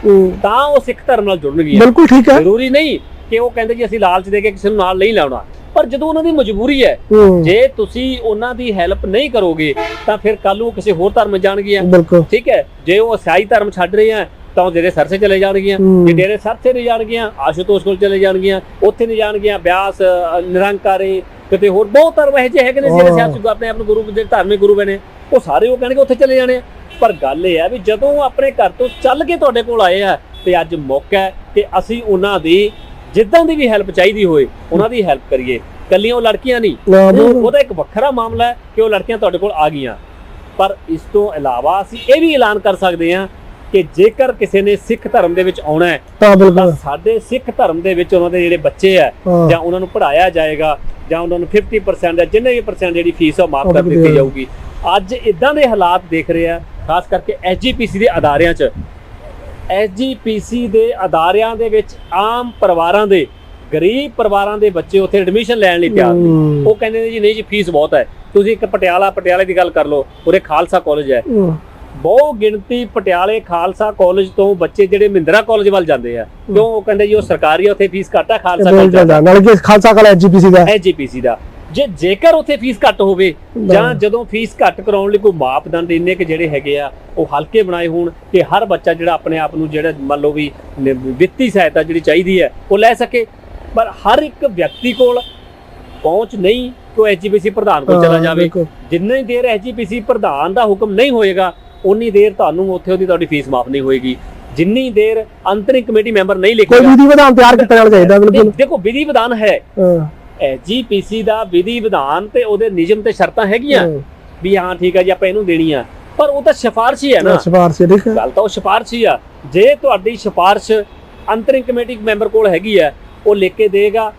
ਤਾਂ ਉਹ ਸਿੱਖ ਧਰਮ ਨਾਲ ਜੁੜਨਗੀਆਂ। ਬਿਲਕੁਲ ਠੀਕ ਹੈ ਜ਼ਰੂਰੀ ਨਹੀਂ ਕਿ ਉਹ ਕਹਿੰਦੇ ਜੀ ਅਸੀਂ ਲਾਲਚ ਦੇ ਕੇ ਕਿਸੇ ਨੂੰ ਨਾਲ ਨਹੀਂ ਲਾਉਣਾ। ਪਰ ਜਦੋਂ ਉਹਨਾਂ ਦੀ ਮਜਬੂਰੀ ਹੈ ਜੇ ਤੁਸੀਂ ਉਹਨਾਂ ਦੀ ਹੈਲਪ ਨਹੀਂ ਕਰੋਗੇ ਤਾਂ ਫਿਰ ਕੱਲ ਨੂੰ ਉਹ ਕਿਸੇ ਹੋਰ ਧਰਮ ਜਾਣਗੀਆਂ। ਬਿਲਕੁਲ। ਠੀਕ ਹੈ? ਜੇ ਉਹ ਇਸਾਈ ਧਰਮ ਛੱਡ ਰਹੇ ਆ ਤਾਂ ਉਹ ਡੇਰੇ ਸਰਸੇ ਚਲੇ ਜਾਣਗੀਆਂ। ਜੇ ਡੇਰੇ ਸਰਸੇ ਨਹੀਂ ਜਾਣਗੀਆਂ ਆਸ਼ੂਤੋਸ਼ ਕੋਲ ਚਲੇ ਜਾਣਗੀਆਂ ਉੱਥੇ ਨਹੀਂ ਜਾਣਗੀਆਂ ਬਿਆਸ ਨਿਰੰਕਾਰੀ ਕਿਤੇ ਹੋਰ ਬਹੁਤ ਧਰਮ ਇਹੋ ਜਿਹੇ ਹੈਗੇ ਨੇ ਜਿਹੜੇ। ਸਿਆਸਤ ਆਪਣੇ ਆਪ ਨੂੰ ਗੁਰੂ ਦੇ ਧਾਰਮਿਕ ਗੁਰੂ ਬਣੇ ਉਹ ਸਾਰੇ ਉਹ ਕਹਿਣਗੇ ਉੱਥੇ ਚਲੇ ਜਾਣੇ। ਪਰ ਗੱਲ ਇਹ ਹੈ ਵੀ ਜਦੋਂ ਆਪਣੇ ਘਰ ਤੋਂ ਚੱਲ ਕੇ ਤੁਹਾਡੇ ਕੋਲ ਆਏ ਆ ਤੇ ਅੱਜ ਮੌਕਾ ਹੈ ਕਿ ਅਸੀਂ ਉਹਨਾਂ ਦੀ ਜਿੱਦਾਂ ਦੀ ਵੀ ਹੈਲਪ ਚਾਹੀਦੀ ਹੋਏ ਉਹਨਾਂ ਦੀ ਹੈਲਪ ਕਰੀਏ ਕੱਲੀਆਂ ਉਹ ਲੜਕੀਆਂ ਨਹੀਂ। ਉਹਦਾ ਇੱਕ ਵੱਖਰਾ ਮਾਮਲਾ ਹੈ ਕਿ ਉਹ ਲੜਕੀਆਂ ਤੁਹਾਡੇ ਕੋਲ ਆ ਗਈਆਂ ਪਰ ਇਸ ਤੋਂ ਇਲਾਵਾ ਅਸੀਂ ਇਹ ਵੀ ਐਲਾਨ ਕਰ ਸਕਦੇ ਹਾਂ ਕਿ ਜੇਕਰ ਕਿਸੇ ਨੇ ਸਿੱਖ ਧਰਮ ਦੇ ਵਿੱਚ ਆਉਣਾ ਹੈ ਤਾਂ ਬਿਲਕੁਲ। ਸਾਡੇ ਸਿੱਖ ਧਰਮ ਦੇ ਵਿੱਚ ਉਹਨਾਂ ਦੇ ਜਿਹੜੇ ਬੱਚੇ ਆ। ਜਾਂ ਉਹਨਾਂ ਨੂੰ ਪੜਾਇਆ ਜਾਏਗਾ ਜਾਂ ਉਹਨਾਂ ਨੂੰ 50% ਜਾਂ ਜਿੰਨੇ ਵੀ ਪਰਸੈਂਟ ਜਿਹੜੀ ਫੀਸ ਉਹ ਮਾਫ ਕਰ ਦਿੱਤੀ ਜਾਊਗੀ। ਅੱਜ ਇਦਾਂ ਦੇ ਹਾਲਾਤ ਦੇਖ ਰਹੇ ਆ ਖਾਸ ਕਰਕੇ ਐਸਜੀਪੀਸੀ ਦੇ ਅਦਾਰਿਆਂ 'ਚ। ਐਸਜੀਪੀਸੀ ਦੇ ਅਦਾਰਿਆਂ ਦੇ ਵਿੱਚ ਆਮ ਪਰਿਵਾਰਾਂ ਦੇ ਗਰੀਬ ਪਰਿਵਾਰਾਂ ਦੇ ਬੱਚੇ ਉੱਥੇ ਐਡਮਿਸ਼ਨ ਲੈਣ ਲਈ ਤਿਆਰ ਨੇ। ਹੂੰ। ਉਹ ਕਹਿੰਦੇ ਨੇ ਜੀ ਨਹੀਂ ਜੀ ਫੀਸ ਬਹੁਤ ਹੈ। ਤੁਸੀਂ ਇੱਕ ਪਟਿਆਲਾ ਪਟਿਆਲੇ ਦੀ ਗੱਲ ਕਰ ਲਓ ਉਰੇ ਖਾਲਸਾ ਕਾਲਜ ਹੂੰ। ਬਹੁ ਗਿਣਤੀ ਪਟਿਆਲੇ ਖਾਲਸਾ ਕਾਲਜ ਤੋਂ ਬੱਚੇ ਜਿਹੜੇ ਮਹਿੰਦਰਾ ਕਾਲਜ ਵੱਲ ਜਾਂਦੇ ਆ। ਕਿਉਂ? ਉਹ ਕਹਿੰਦੇ ਜੀ ਉਹ ਸਰਕਾਰੀ ਆ ਉੱਥੇ ਫੀਸ ਘੱਟ ਆ ਖਾਲਸਾ ਕਾਲਜ ਜਾਂਦਾ ਨਾਲ ਕਿ ਖਾਲਸਾ ਕਾਲ ਐਜੀਪੀਸੀ ਦਾ। ਐਜੀਪੀਸੀ ਦਾ। ਜੇ ਜੇਕਰ ਉੱਥੇ ਫੀਸ ਘੱਟ ਹੋਵੇ ਜਾਂ ਜਦੋਂ ਫੀਸ ਘੱਟ ਕਰਾਉਣ ਲਈ ਕੋਈ ਮਾਪਦੰਡ ਇੰਨੇ ਕਿ ਜਿਹੜੇ ਹੈਗੇ ਆ ਉਹ ਹਲਕੇ ਬਣਾਏ ਹੋਣ ਕਿ ਹਰ ਬੱਚਾ ਜਿਹੜਾ ਆਪਣੇ ਆਪ ਨੂੰ ਜਿਹੜਾ ਮੰਨ ਲਓ ਵੀ ਵਿੱਤੀ ਸਹਾਇਤਾ ਜਿਹੜੀ ਚਾਹੀਦੀ ਹੈ ਉਹ ਲੈ ਸਕੇ। ਪਰ ਹਰ ਇੱਕ ਵਿਅਕਤੀ ਕੋਲ ਪਹੁੰਚ ਨਹੀਂ ਕਿ ਐਜੀਪੀਸੀ ਪ੍ਰਧਾਨ ਕੋਲ ਚਲਾ ਜਾਵੇ। ਜਿੰਨੀ ਦੇਰ ਐਜੀਪੀਸੀ ਪ੍ਰਧਾਨ ਦਾ ਹੁਕਮ ਨਹੀਂ ਹੋਏਗਾ ਉਨੀ ਦੇਰ ਤੁਹਾਨੂੰ ਉੱਥੇ ਉਹਦੀ ਤੁਹਾਡੀ ਫੀਸ ਮਾਫ ਨਹੀਂ ਹੋਏਗੀ। ਜਿੰਨੀ ਦੇਰ ਅੰਤਰਿਮ ਕਮੇਟੀ ਮੈਂਬਰ ਨਹੀਂ ਕੋਈ ਲਿਖੇਗਾ ਵਿਧੀ ਵਿਧਾਨ ਤਿਆਰ ਕੀਤਾ ਜਾਣਾ ਚਾਹੀਦਾ ਬਿਲਕੁਲ। ਦੇਖੋ ਵਿਧੀ ਵਿਧਾਨ ਹੈ। ਐਜੀਪੀਸੀ ਦਾ ਵਿਧੀ ਵਿਧਾਨ ਤੇ ਉਹਦੇ ਨਿਯਮ ਤੇ ਸ਼ਰਤਾਂ ਹੈਗੀਆਂ। ਵੀ ਹਾਂ ਠੀਕ ਹੈ ਜੀ ਆਪਾਂ ਇਹਨੂੰ ਦੇਣੀ ਆ। ਪਰ ਉਹ ਤਾਂ ਸਿਫਾਰਿਸ਼ ਹੀ ਹੈ ਨਾ। ਸਿਫਾਰਸ਼ ਠੀਕ ਹੈ ਗੱਲ ਤਾਂ ਉਹ ਸਿਫਾਰਿਸ਼ ਹੀ ਆ। ਜੇ ਤੁਹਾਡੀ ਸਿਫਾਰਿਸ਼ ਅੰਤਰਿਮ ਕਮੇਟੀ ਮੈਂਬਰ ਕੋਲ ਹੈਗੀ ਆ ਉਹ ਲਿਖ ਕੇ ਦੇਗਾ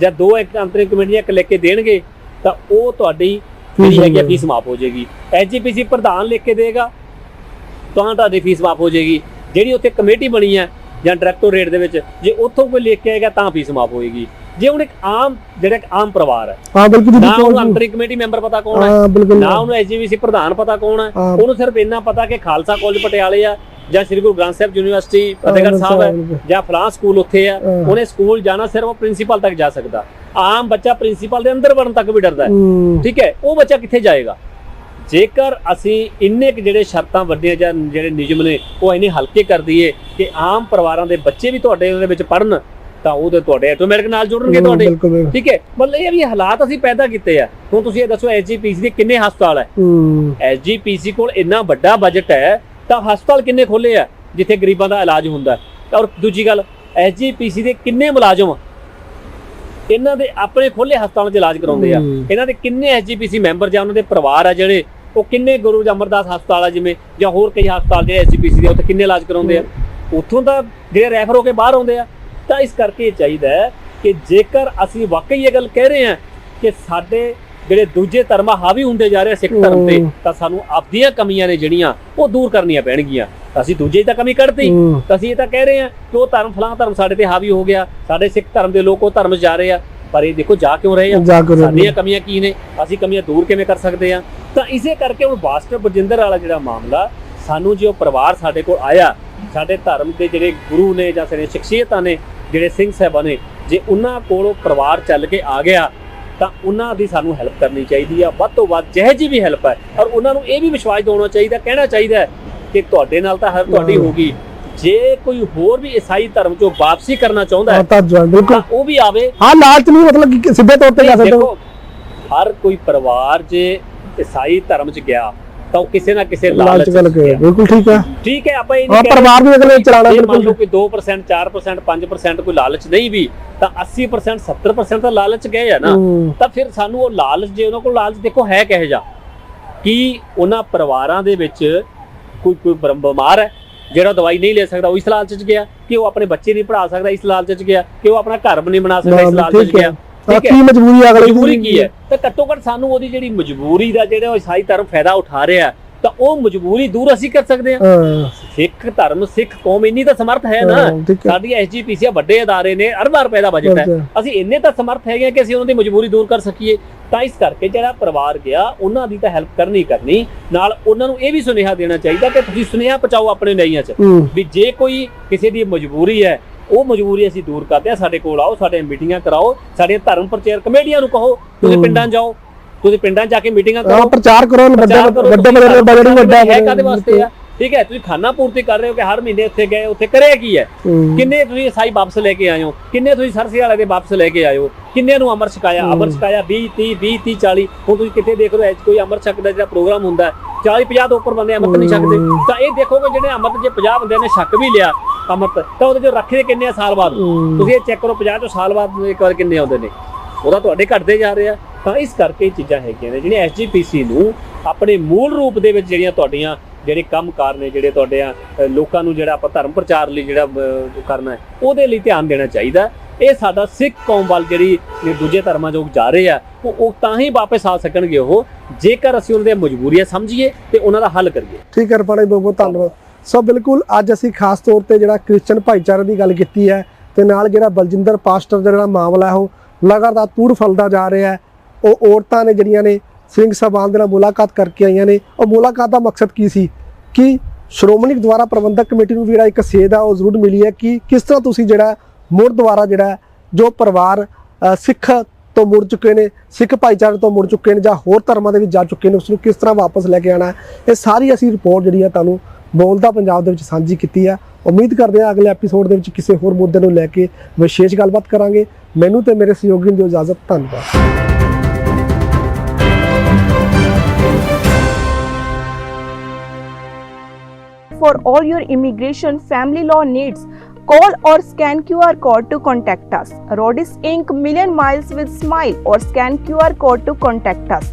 ਜਾਂ ਦੋ ਇੱਕ ਅੰਤਰਿਮ ਕਮੇਟੀਆਂ ਇੱਕ ਲਿਖ ਕੇ ਦੇਣਗੇ ਤਾਂ ਉਹ ਤੁਹਾਡੀ ਜਿਹੜੀ ਹੈਗੀ। ਫੀਸ ਮਾਫ ਹੋ ਜਾਏਗੀ। ਐਜੀਪੀਸੀ ਪ੍ਰਧਾਨ ਲਿਖ ਕੇ ਦੇਗਾ ਤਾਂ ਤੁਹਾਡੀ ਫੀਸ ਮਾਫ ਹੋ ਜਾਏਗੀ। ਜਿਹੜੀ ਉੱਥੇ ਕਮੇਟੀ ਬਣੀ ਆ ਜਾਂ ਡਾਇਰੈਕਟੋਰੇਟ ਦੇ ਵਿੱਚ ਜੇ ਉੱਥੋਂ ਕੋਈ ਲਿਖ ਕੇ ਆਏਗਾ ਤਾਂ ਫੀਸ ਮਾਫ ਹੋਏਗੀ। ਜੇ ਹੁਣ ਇੱਕ ਆਮ ਜਿਹੜਾ ਇੱਕ ਆਮ ਪਰਿਵਾਰ ਹੈ ਹਾਂ ਬਿਲਕੁਲ ਜੀ ਨਾ। ਉਹਨੂੰ ਅੰਤਰਿਮ ਕਮੇਟੀ ਮੈਂਬਰ ਪਤਾ ਕੌਣ ਹੈ ਹਾਂ ਨਾ ਉਹਨੂੰ ਐਸਜੀਵੀਸੀ ਪ੍ਰਧਾਨ ਪਤਾ ਕੌਣ ਹੈ ਹਾਂ। ਉਹਨੂੰ ਸਿਰਫ ਇੰਨਾ ਪਤਾ ਕਿ ਖਾਲਸਾ ਕਾਲਜ ਪਟਿਆਲੇ ਆ ਜਾਂ ਸ੍ਰੀ ਗੁਰੂ ਗ੍ਰੰਥ ਸਾਹਿਬ ਯੂਨੀਵਰਸਿਟੀ ਫਤਿਹਗੜ੍ਹ ਸਾਹਿਬ ਹੈ ਜਾਂ। ਫਲਾਂ ਸਕੂਲ ਉੱਥੇ ਆ ਹਾਂ। ਉਹਨੇ ਸਕੂਲ ਜਾਣਾ ਸਿਰਫ ਉਹ ਪ੍ਰਿੰਸੀਪਲ ਤੱਕ ਜਾ ਸਕਦਾ। ਆਮ ਬੱਚਾ ਪ੍ਰਿੰਸੀਪਲ ਦੇ ਅੰਦਰ ਵੜਨ ਤੱਕ ਵੀ ਡਰਦਾ ਹੈ। ਹੂੰ। ਠੀਕ ਹੈ ਉਹ ਬੱਚਾ ਕਿੱਥੇ ਜਾਏਗਾ? ਜੇਕਰ ਅਸੀਂ ਇੰਨੇ ਕੁ ਜਿਹੜੇ ਸ਼ਰਤਾਂ ਵੱਡੀਆਂ ਜਾਂ ਜਿਹੜੇ ਨਿਯਮ ਨੇ ਉਹ ਇੰਨੇ ਹਲਕੇ ਕਰ ਦਈਏ ਕਿ ਆਮ ਪਰਿਵਾਰਾਂ ਦੇ ਬੱਚੇ ਵੀ ਤੁਹਾਡੇ ਉਹਦੇ ਵਿੱਚ ਪੜਨ ਤਾਂ ਉਹ ਤੇ ਤੁਹਾਡੇ ਆਟੋਮੈਟਿਕ ਨਾਲ ਜੁੜਨਗੇ ਤੁਹਾਡੇ। ਠੀਕ ਹੈ ਮਤਲਬ ਇਹ ਵੀ ਹਾਲਾਤ ਅਸੀਂ ਪੈਦਾ ਕੀਤੇ ਆ ਹੁਣ ਤੁਸੀਂ ਇਹ ਦੱਸੋ ਐਸਜੀਪੀਸੀ ਦੇ ਕਿੰਨੇ ਹਸਪਤਾਲ ਹੈ ਐਸਜੀਪੀਸੀ ਕੋਲ ਇੰਨਾ ਵੱਡਾ ਬਜਟ ਹੈ ਤਾਂ ਹਸਪਤਾਲ ਕਿੰਨੇ ਖੋਲੇ ਆ ਜਿੱਥੇ ਗਰੀਬਾਂ ਦਾ ਇਲਾਜ ਹੁੰਦਾ। ਔਰ ਦੂਜੀ ਗੱਲ ਐਸਜੀਪੀਸੀ ਦੇ ਕਿੰਨੇ ਮੁਲਾਜ਼ਮ? ਇਹਨਾਂ ਦੇ ਆਪਣੇ ਖੋਲੇ ਹਸਪਤਾਲਾਂ 'ਚ ਇਲਾਜ ਕਰਾਉਂਦੇ ਆ। ਇਹਨਾਂ ਦੇ ਕਿੰਨੇ ਐਸਜੀਪੀਸੀ ਮੈਂਬਰ ਜਾਂ ਉਹਨਾਂ ਦੇ ਪਰਿਵਾਰ ਆ ਜਿਹੜੇ ਉਹ ਕਿੰਨੇ ਗੁਰੂ ਅਮਰਦਾਸ ਹਸਪਤਾਲ ਆ ਜਿਵੇਂ ਜਾਂ ਹੋਰ ਕਈ ਹਸਪਤਾਲ ਜਿਹੜੇ ਐਸਜੀਪੀਸੀ ਦੇ ਉੱਥੇ ਕਿੰਨੇ ਇਲਾਜ ਕਰਾਉਂਦੇ ਆ। ਉੱਥੋਂ ਤਾਂ ਜਿਹੜੇ ਰੈਫਰ ਹੋ ਕੇ ਬਾਹਰ ਆਉਂਦੇ ਆ। ਤਾਂ ਇਸ ਕਰਕੇ ਚਾਹੀਦਾ ਕਿ ਜੇਕਰ ਅਸੀਂ ਵਾਕਈ ਇਹ ਗੱਲ ਕਹਿ ਰਹੇ ਹਾਂ ਕਿ ਸਾਡੇ ਜਿਹੜੇ ਦੂਜੇ ਧਰਮ ਹਾਵੀ ਹੁੰਦੇ ਜਾ ਰਹੇ ਸਿੱਖ ਧਰਮ ਤੇ। ਤਾਂ ਸਾਨੂੰ ਆਪਣੀਆਂ ਕਮੀਆਂ ਨੇ ਜਿਹੜੀਆਂ ਉਹ ਦੂਰ ਕਰਨੀਆਂ ਪੈਣਗੀਆਂ। ਅਸੀਂ ਦੂਜੇ ਤਾਂ ਕਮੀ ਕੱਢਤੀ। ਤਾਂ ਅਸੀਂ ਇਹ ਤਾਂ ਕਹਿ ਰਹੇ ਹਾਂ ਕਿ ਉਹ ਧਰਮ ਫਲਾਂ ਧਰਮ ਸਾਡੇ ਤੇ ਹਾਵੀ ਹੋ ਗਿਆ। ਸਾਡੇ ਸਿੱਖ ਧਰਮ ਦੇ ਲੋਕ ਉਹ ਧਰਮ ਜਾ ਰਹੇ ਆ। ਪਰ ਇਹ ਦੇਖੋ ਜਾ ਕਿਉਂ ਰਹੇ ਆ। ਸਾਡੀਆਂ ਕਮੀਆਂ ਕੀ ਨੇ? ਅਸੀਂ ਕਮੀਆਂ ਦੂਰ ਕਿਵੇਂ ਕਰ ਸਕਦੇ ਆ? ਤਾਂ ਇਸੇ ਕਰਕੇ ਹੁਣ ਮਾਸਟਰ ਬਰਜਿੰਦਰ ਵਾਲਾ ਜਿਹੜਾ ਮਾਮਲਾ ਸਾਨੂੰ ਜੇ ਉਹ ਪਰਿਵਾਰ ਸਾਡੇ ਕੋਲ ਆਇਆ ਸਾਡੇ ਧਰਮ ਦੇ ਜਿਹੜੇ ਗੁਰੂ ਨੇ ਜਾਂ ਸਾਡੇ ਸ਼ਖਸੀਅਤਾਂ ਨੇ ਜਿਹੜੇ ਸਿੰਘ ਸਾਹਿਬਾਂ ਨੇ ਜੇ ਉਹਨਾਂ ਕੋਲੋਂ ਪਰਿਵਾਰ ਚੱਲ ਕੇ ਆ ਗਿਆ ਤਾਂ ਉਹਨਾਂ ਦੀ ਸਾਨੂੰ ਹੈਲਪ ਕਰਨੀ ਚਾਹੀਦੀ ਆ। ਵੱਧ ਤੋਂ ਵੱਧ ਜਿਹੇ ਜੀ ਵੀ ਹੈਲਪ ਹੈ ਔਰ ਉਹਨਾਂ ਨੂੰ ਇਹ ਵੀ ਵਿਸ਼ਵਾਸ ਦਿਵਾਉਣਾ ਚਾਹੀਦਾ ਕਹਿਣਾ ਚਾਹੀਦਾ ਕਿ ਤੁਹਾਡੇ ਨਾਲ ਤਾਂ ਹਰ ਤੁਹਾਡੀ। ਹੋਗੀ ਜੇ ਕੋਈ ਹੋਰ ਵੀ ਈਸਾਈ ਧਰਮ ਚੋਂ ਵਾਪਸੀ ਕਰਨਾ ਚਾਹੁੰਦਾ ਹਾਂ ਤਾਂ ਬਿਲਕੁਲ। ਉਹ ਵੀ ਆਵੇ। ਹਾਂ ਲਾਲਚ ਨਹੀਂ ਮਤਲਬ ਕਿ ਸਿੱਧੇ ਤੌਰ ਤੇ ਜਾ ਸਕਦਾ ਹਰ ਕੋਈ ਪਰਿਵਾਰ ਜੇ ਈਸਾਈ ਧਰਮ ਚ ਗਿਆ ਤਾਂ ਉਹ ਕਿਸੇ ਨਾ ਕਿਸੇ ਲਾਲਚ ਕੇ ਗਿਆ ਬਿਲਕੁਲ ਠੀਕ ਹੈ ਠੀਕ ਹੈ ਆਪਾਂ ਇਹ ਨਹੀਂ ਕਹਿ ਪਰਿਵਾਰ ਵੀ ਅਗਲੇ ਚਲਾਣਾ ਬਿਲਕੁਲ ਕਿ 2% 4% 5% ਕੋਈ ਲਾਲਚ ਨਹੀਂ ਵੀ ਤਾਂ 80% 70% ਤਾਂ ਲਾਲਚ ਗਏ ਆ ਨਾ। ਤਾਂ ਫਿਰ ਸਾਨੂੰ ਉਹ ਲਾਲਚ ਜੇ ਉਹਨਾਂ ਕੋਲ ਲਾਲਚ ਦੇਖੋ ਹੈ ਕਿਹੋ ਜਿਹਾ? ਕਿ ਉਹਨਾਂ ਪਰਿਵਾਰਾਂ ਦੇ ਵਿੱਚ ਕੋਈ ਕੋਈ ਬਿਮਾਰ ਹੈ ਜਿਹੜਾ ਦਵਾਈ ਨਹੀਂ ਲੈ ਸਕਦਾ ਉਹ ਇਸ ਲਾਲਚ ਚ ਗਿਆ ਕਿ ਉਹ ਆਪਣੇ ਬੱਚੇ ਨਹੀਂ ਪੜ੍ਹਾ ਸਕਦਾ ਇਸ ਲਾਲਚ ਚ ਗਿਆ ਕਿ ਉਹ ਆਪਣਾ ਘਰ ਨਹੀਂ ਬਣਾ ਸਕਦਾ ਇਸ ਲਾਲਚ ਚ ਗਿਆ। ਕੀ ਮਜਬੂਰੀ ਅਗਲੇ ਦੀ ਮਜਬੂਰੀ ਕੀ ਹੈ? ਤਾਂ ਘੱਟੋ ਘੱਟ ਸਾਨੂੰ ਉਹਦੀ ਜਿਹੜੀ ਮਜਬੂਰੀ ਦਾ ਜਿਹੜਾ ਉਹ ਈਸਾਈ ਧਰਮ ਫਾਇਦਾ ਉਠਾ ਰਿਹਾ ਤਾਂ ਉਹ ਮਜਬੂਰੀ ਦੂਰ ਅਸੀਂ ਕਰ ਸਕਦੇ ਹਾਂ। ਸਿੱਖ ਧਰਮ ਸਿੱਖ ਕੌਮ ਇੰਨੀ ਤਾਂ ਸਮਰਥ ਹੈ ਨਾ। ਹਾਂ, ਠੀਕ ਹੈ। ਸਾਡੀ ਐਸਜੀਪੀਸੀ ਵੱਡੇ ਅਦਾਰੇ ਨੇ ਅਰਬਾਂ ਰੁਪਏ ਦਾ ਬਜਟ ਹੈ। ਅਸੀਂ ਇੰਨੇ ਤਾਂ ਸਮਰਥ ਹੈਗੇ ਕਿ ਅਸੀਂ ਉਹਨਾਂ ਦੀ ਮਜਬੂਰੀ ਦੂਰ ਕਰ ਸਕੀਏ। ਤਾਂ ਇਸ ਕਰਕੇ ਜਿਹੜਾ ਪਰਿਵਾਰ ਗਿਆ ਉਹਨਾਂ ਦੀ ਤਾਂ ਹੈਲਪ ਕਰਨੀ ਕਰਨੀ। ਨਾਲ ਉਹਨਾਂ ਨੂੰ ਇਹ ਵੀ ਸੁਨੇਹਾ ਦੇਣਾ ਚਾਹੀਦਾ ਕਿ ਤੁਸੀਂ ਸੁਨੇਹਾ ਪਹੁੰਚਾਓ ਆਪਣੇ ਨਈਆਂ 'ਚ। ਵੀ ਜੇ ਕੋਈ ਕਿਸੇ ਦੀ ਮਜਬੂਰੀ ਹੈ ਉਹ ਮਜਬੂਰੀ ਅਸੀਂ ਦੂਰ ਕਰਦੇ ਆ ਸਾਡੇ ਕੋਲ ਆਓ ਸਾਡੇ ਮੀਟਿੰਗਾਂ ਕਰਾਓ ਸਾਡੇ ਧਰਮ ਪ੍ਰਚਾਰ ਕਮੇਟੀਆਂ ਨੂੰ ਕਹੋ ਤੁਸੀਂ। ਪਿੰਡਾਂ ਜਾਓ ਤੁਸੀਂ ਪਿੰਡਾਂ ਜਾ ਕੇ ਮੀਟਿੰਗਾਂ ਕਰੋ। ਪ੍ਰਚਾਰ ਕਰੋ ਵੱਡੇ ਵੱਡੇ ਬਜਟ ਬਜਟ ਵੱਡਾ ਹੈ ਕਾਦੇ ਵਾਸਤੇ ਆ? ਠੀਕ ਹੈ ਤੁਸੀਂ ਖਾਣਾ ਪੂਰਤੀ ਕਰ ਰਹੇ ਹੋ ਕਿ ਹਰ ਮਹੀਨੇ ਉੱਥੇ ਗਏ ਉੱਥੇ ਕਰਿਆ ਕੀ ਹੈ। ਕਿੰਨੇ ਤੁਸੀਂ ਸਾਈ ਵਾਪਸ ਲੈ ਕੇ ਆਏ ਹੋ? ਕਿੰਨੇ ਤੁਸੀਂ ਸਰਸੇ ਵਾਲੇ ਦੇ ਵਾਪਸ ਲੈ ਕੇ ਆਏ ਹੋ? ਕਿੰਨੇ ਨੂੰ ਅਮਰ ਛਕਾਇਆ? ਅਮਰ ਛਕਾਇਆ 20 30 20 30 40 ਹੁਣ ਤੁਸੀਂ ਕਿੱਥੇ ਦੇਖ ਰਹੇ ਹੋ ਕੋਈ ਅਮਰ ਛਕ ਦਾ ਜਿਹੜਾ ਪ੍ਰੋਗਰਾਮ ਹੁੰਦਾ ਹੈ। 40 50 ਤੋਂ ਉੱਪਰ ਬੰਦੇ ਅਮਰਤ ਨਹੀਂ ਛਕਦੇ। ਤਾਂ ਇਹ ਦੇਖੋਗੇ ਜਿਹੜੇ ਅਮਰਤ ਜੇ 50 ਬੰਦਿਆਂ ਨੇ ਛਕ ਵੀ ਲਿਆ ਅਮਰਤ ਤਾਂ ਉਹਦੇ ਜੋ ਰੱਖੇ ਕਿੰਨੇ ਆ ਸਾਲ ਬਾਅਦ। ਤੁਸੀਂ ਇਹ ਚੈੱਕ ਕਰੋ 50 ਤੋਂ ਸਾਲ ਬਾਅਦ ਇੱਕ ਵਾਰ ਕਿੰਨੇ ਆਉਂਦੇ ਨੇ। ਉਹਦਾ ਤੁਹਾਡੇ ਘਟਦੇ ਜਾ ਰਹੇ ਤਾਂ ਇਸ ਕਰਕੇ ਇਹ ਚੀਜ਼ਾਂ ਹੈਗੀਆਂ ਨੇ। ਜਿਹੜੀਆਂ ਐਸਜੀਪੀਸੀ ਨੂੰ ਆਪਣੇ ਮੂਲ ਰੂਪ ਦੇ ਵਿੱਚ ਜਿਹੜੀਆਂ ਤੁਹਾਡੀਆਂ ਜਿਹੜੇ ਕੰਮਕਾਰ ਨੇ ਜਿਹੜੇ ਤੁਹਾਡੇ ਲੋਕਾਂ ਨੂੰ ਜਿਹੜਾ ਆਪਾਂ ਧਰਮ ਪ੍ਰਚਾਰ ਲਈ ਜਿਹੜਾ ਕਰਨਾ ਹੈ ਉਹਦੇ ਲਈ ਧਿਆਨ ਦੇਣਾ ਚਾਹੀਦਾ। ਇਹ ਸਾਡਾ ਸਿੱਖ ਕੌਮ ਵੱਲ ਜਿਹੜੀ ਦੂਜੇ ਧਰਮਾਂ ਜੋ ਜਾ ਰਹੇ ਆ ਉਹ ਉਹ ਤਾਂ ਹੀ ਵਾਪਸ ਆ ਸਕਣਗੇ ਉਹ। ਜੇਕਰ ਅਸੀਂ ਉਹਨਾਂ ਦੀਆਂ ਮਜਬੂਰੀਆਂ ਸਮਝੀਏ ਤੇ ਉਹਨਾਂ ਦਾ ਹੱਲ ਕਰੀਏ। ਠੀਕ ਹੈ ਰਪਾਣੇ ਬਹੁਤ ਬਹੁਤ ਧੰਨਵਾਦ। ਸੋ ਬਿਲਕੁਲ ਅੱਜ ਅਸੀਂ ਖਾਸ ਤੌਰ ਤੇ ਜਿਹੜਾ ਕ੍ਰਿਸਚਨ ਭਾਈਚਾਰੇ ਦੀ ਗੱਲ ਕੀਤੀ ਹੈ ਤੇ ਨਾਲ ਜਿਹੜਾ ਬਲਜਿੰਦਰ ਪਾਸਟਰ ਦਾ ਜਿਹੜਾ ਮਾਮਲਾ ਹੈ, ਉਹ ਲਗਾਤਾਰ ਤੂੜ ਫਲਦਾ ਜਾ ਰਿਹਾ ਹੈ। ਉਹ ਔਰਤਾਂ ਨੇ ਜਿਹੜੀਆਂ ਨੇ ਸਿੰਘ ਸਾਹਿਬਾਨ ਦੇ ਨਾਲ ਮੁਲਾਕਾਤ ਕਰਕੇ ਆਈਆਂ ਨੇ। ਉਹ ਮੁਲਾਕਾਤ ਦਾ ਮਕਸਦ ਕੀ ਸੀ? ਕਿ ਸ਼੍ਰੋਮਣੀ ਦੁਆਰਾ ਪ੍ਰਬੰਧਕ ਕਮੇਟੀ ਨੂੰ ਵੀ ਜਿਹੜਾ ਇੱਕ ਸੇਧ ਆ, ਉਹ ਜ਼ਰੂਰ ਮਿਲੀ ਹੈ ਕਿ ਕਿਸ ਤਰ੍ਹਾਂ ਤੁਸੀਂ ਜਿਹੜਾ ਮੁੜ ਦੁਆਰਾ ਜਿਹੜਾ ਜੋ ਪਰਿਵਾਰ ਸਿੱਖ ਤੋਂ ਮੁੜ ਚੁੱਕੇ ਨੇ, ਸਿੱਖ ਭਾਈਚਾਰੇ ਤੋਂ ਮੁੜ ਚੁੱਕੇ ਨੇ ਜਾਂ ਹੋਰ ਧਰਮਾਂ ਦੇ ਵਿੱਚ ਜਾ ਚੁੱਕੇ ਨੇ, ਉਸ ਨੂੰ ਕਿਸ ਤਰ੍ਹਾਂ ਵਾਪਸ ਲੈ ਕੇ ਆਣਾ ਇਹ ਸਾਰੀ ਅਸੀਂ ਰਿਪੋਰਟ ਜਿਹੜੀ ਹੈ ਤੁਹਾਨੂੰ ਬੋਲਦਾ ਪੰਜਾਬ ਦੇ ਵਿੱਚ ਸਾਂਝੀ ਕੀਤੀ ਆ ਉਮੀਦ ਕਰਦੇ ਹਾਂ ਅਗਲੇ ਐਪੀਸੋਡ ਦੇ ਵਿੱਚ ਕਿਸੇ ਹੋਰ ਮੁੱਦੇ ਨੂੰ ਲੈ ਕੇ ਵਿਸ਼ੇਸ਼ ਗੱਲਬਾਤ ਕਰਾਂਗੇ ਮੈਨੂੰ ਤੇ ਮੇਰੇ ਸਹਿਯੋਗੀ ਨੂੰ ਦਿਓ ਇਜਾਜ਼ਤ ਧੰਨਵਾਦ for all your immigration family law needs. Call or scan QR code to contact us. Rodis Inc. Million Miles with Smile or scan QR code to contact us.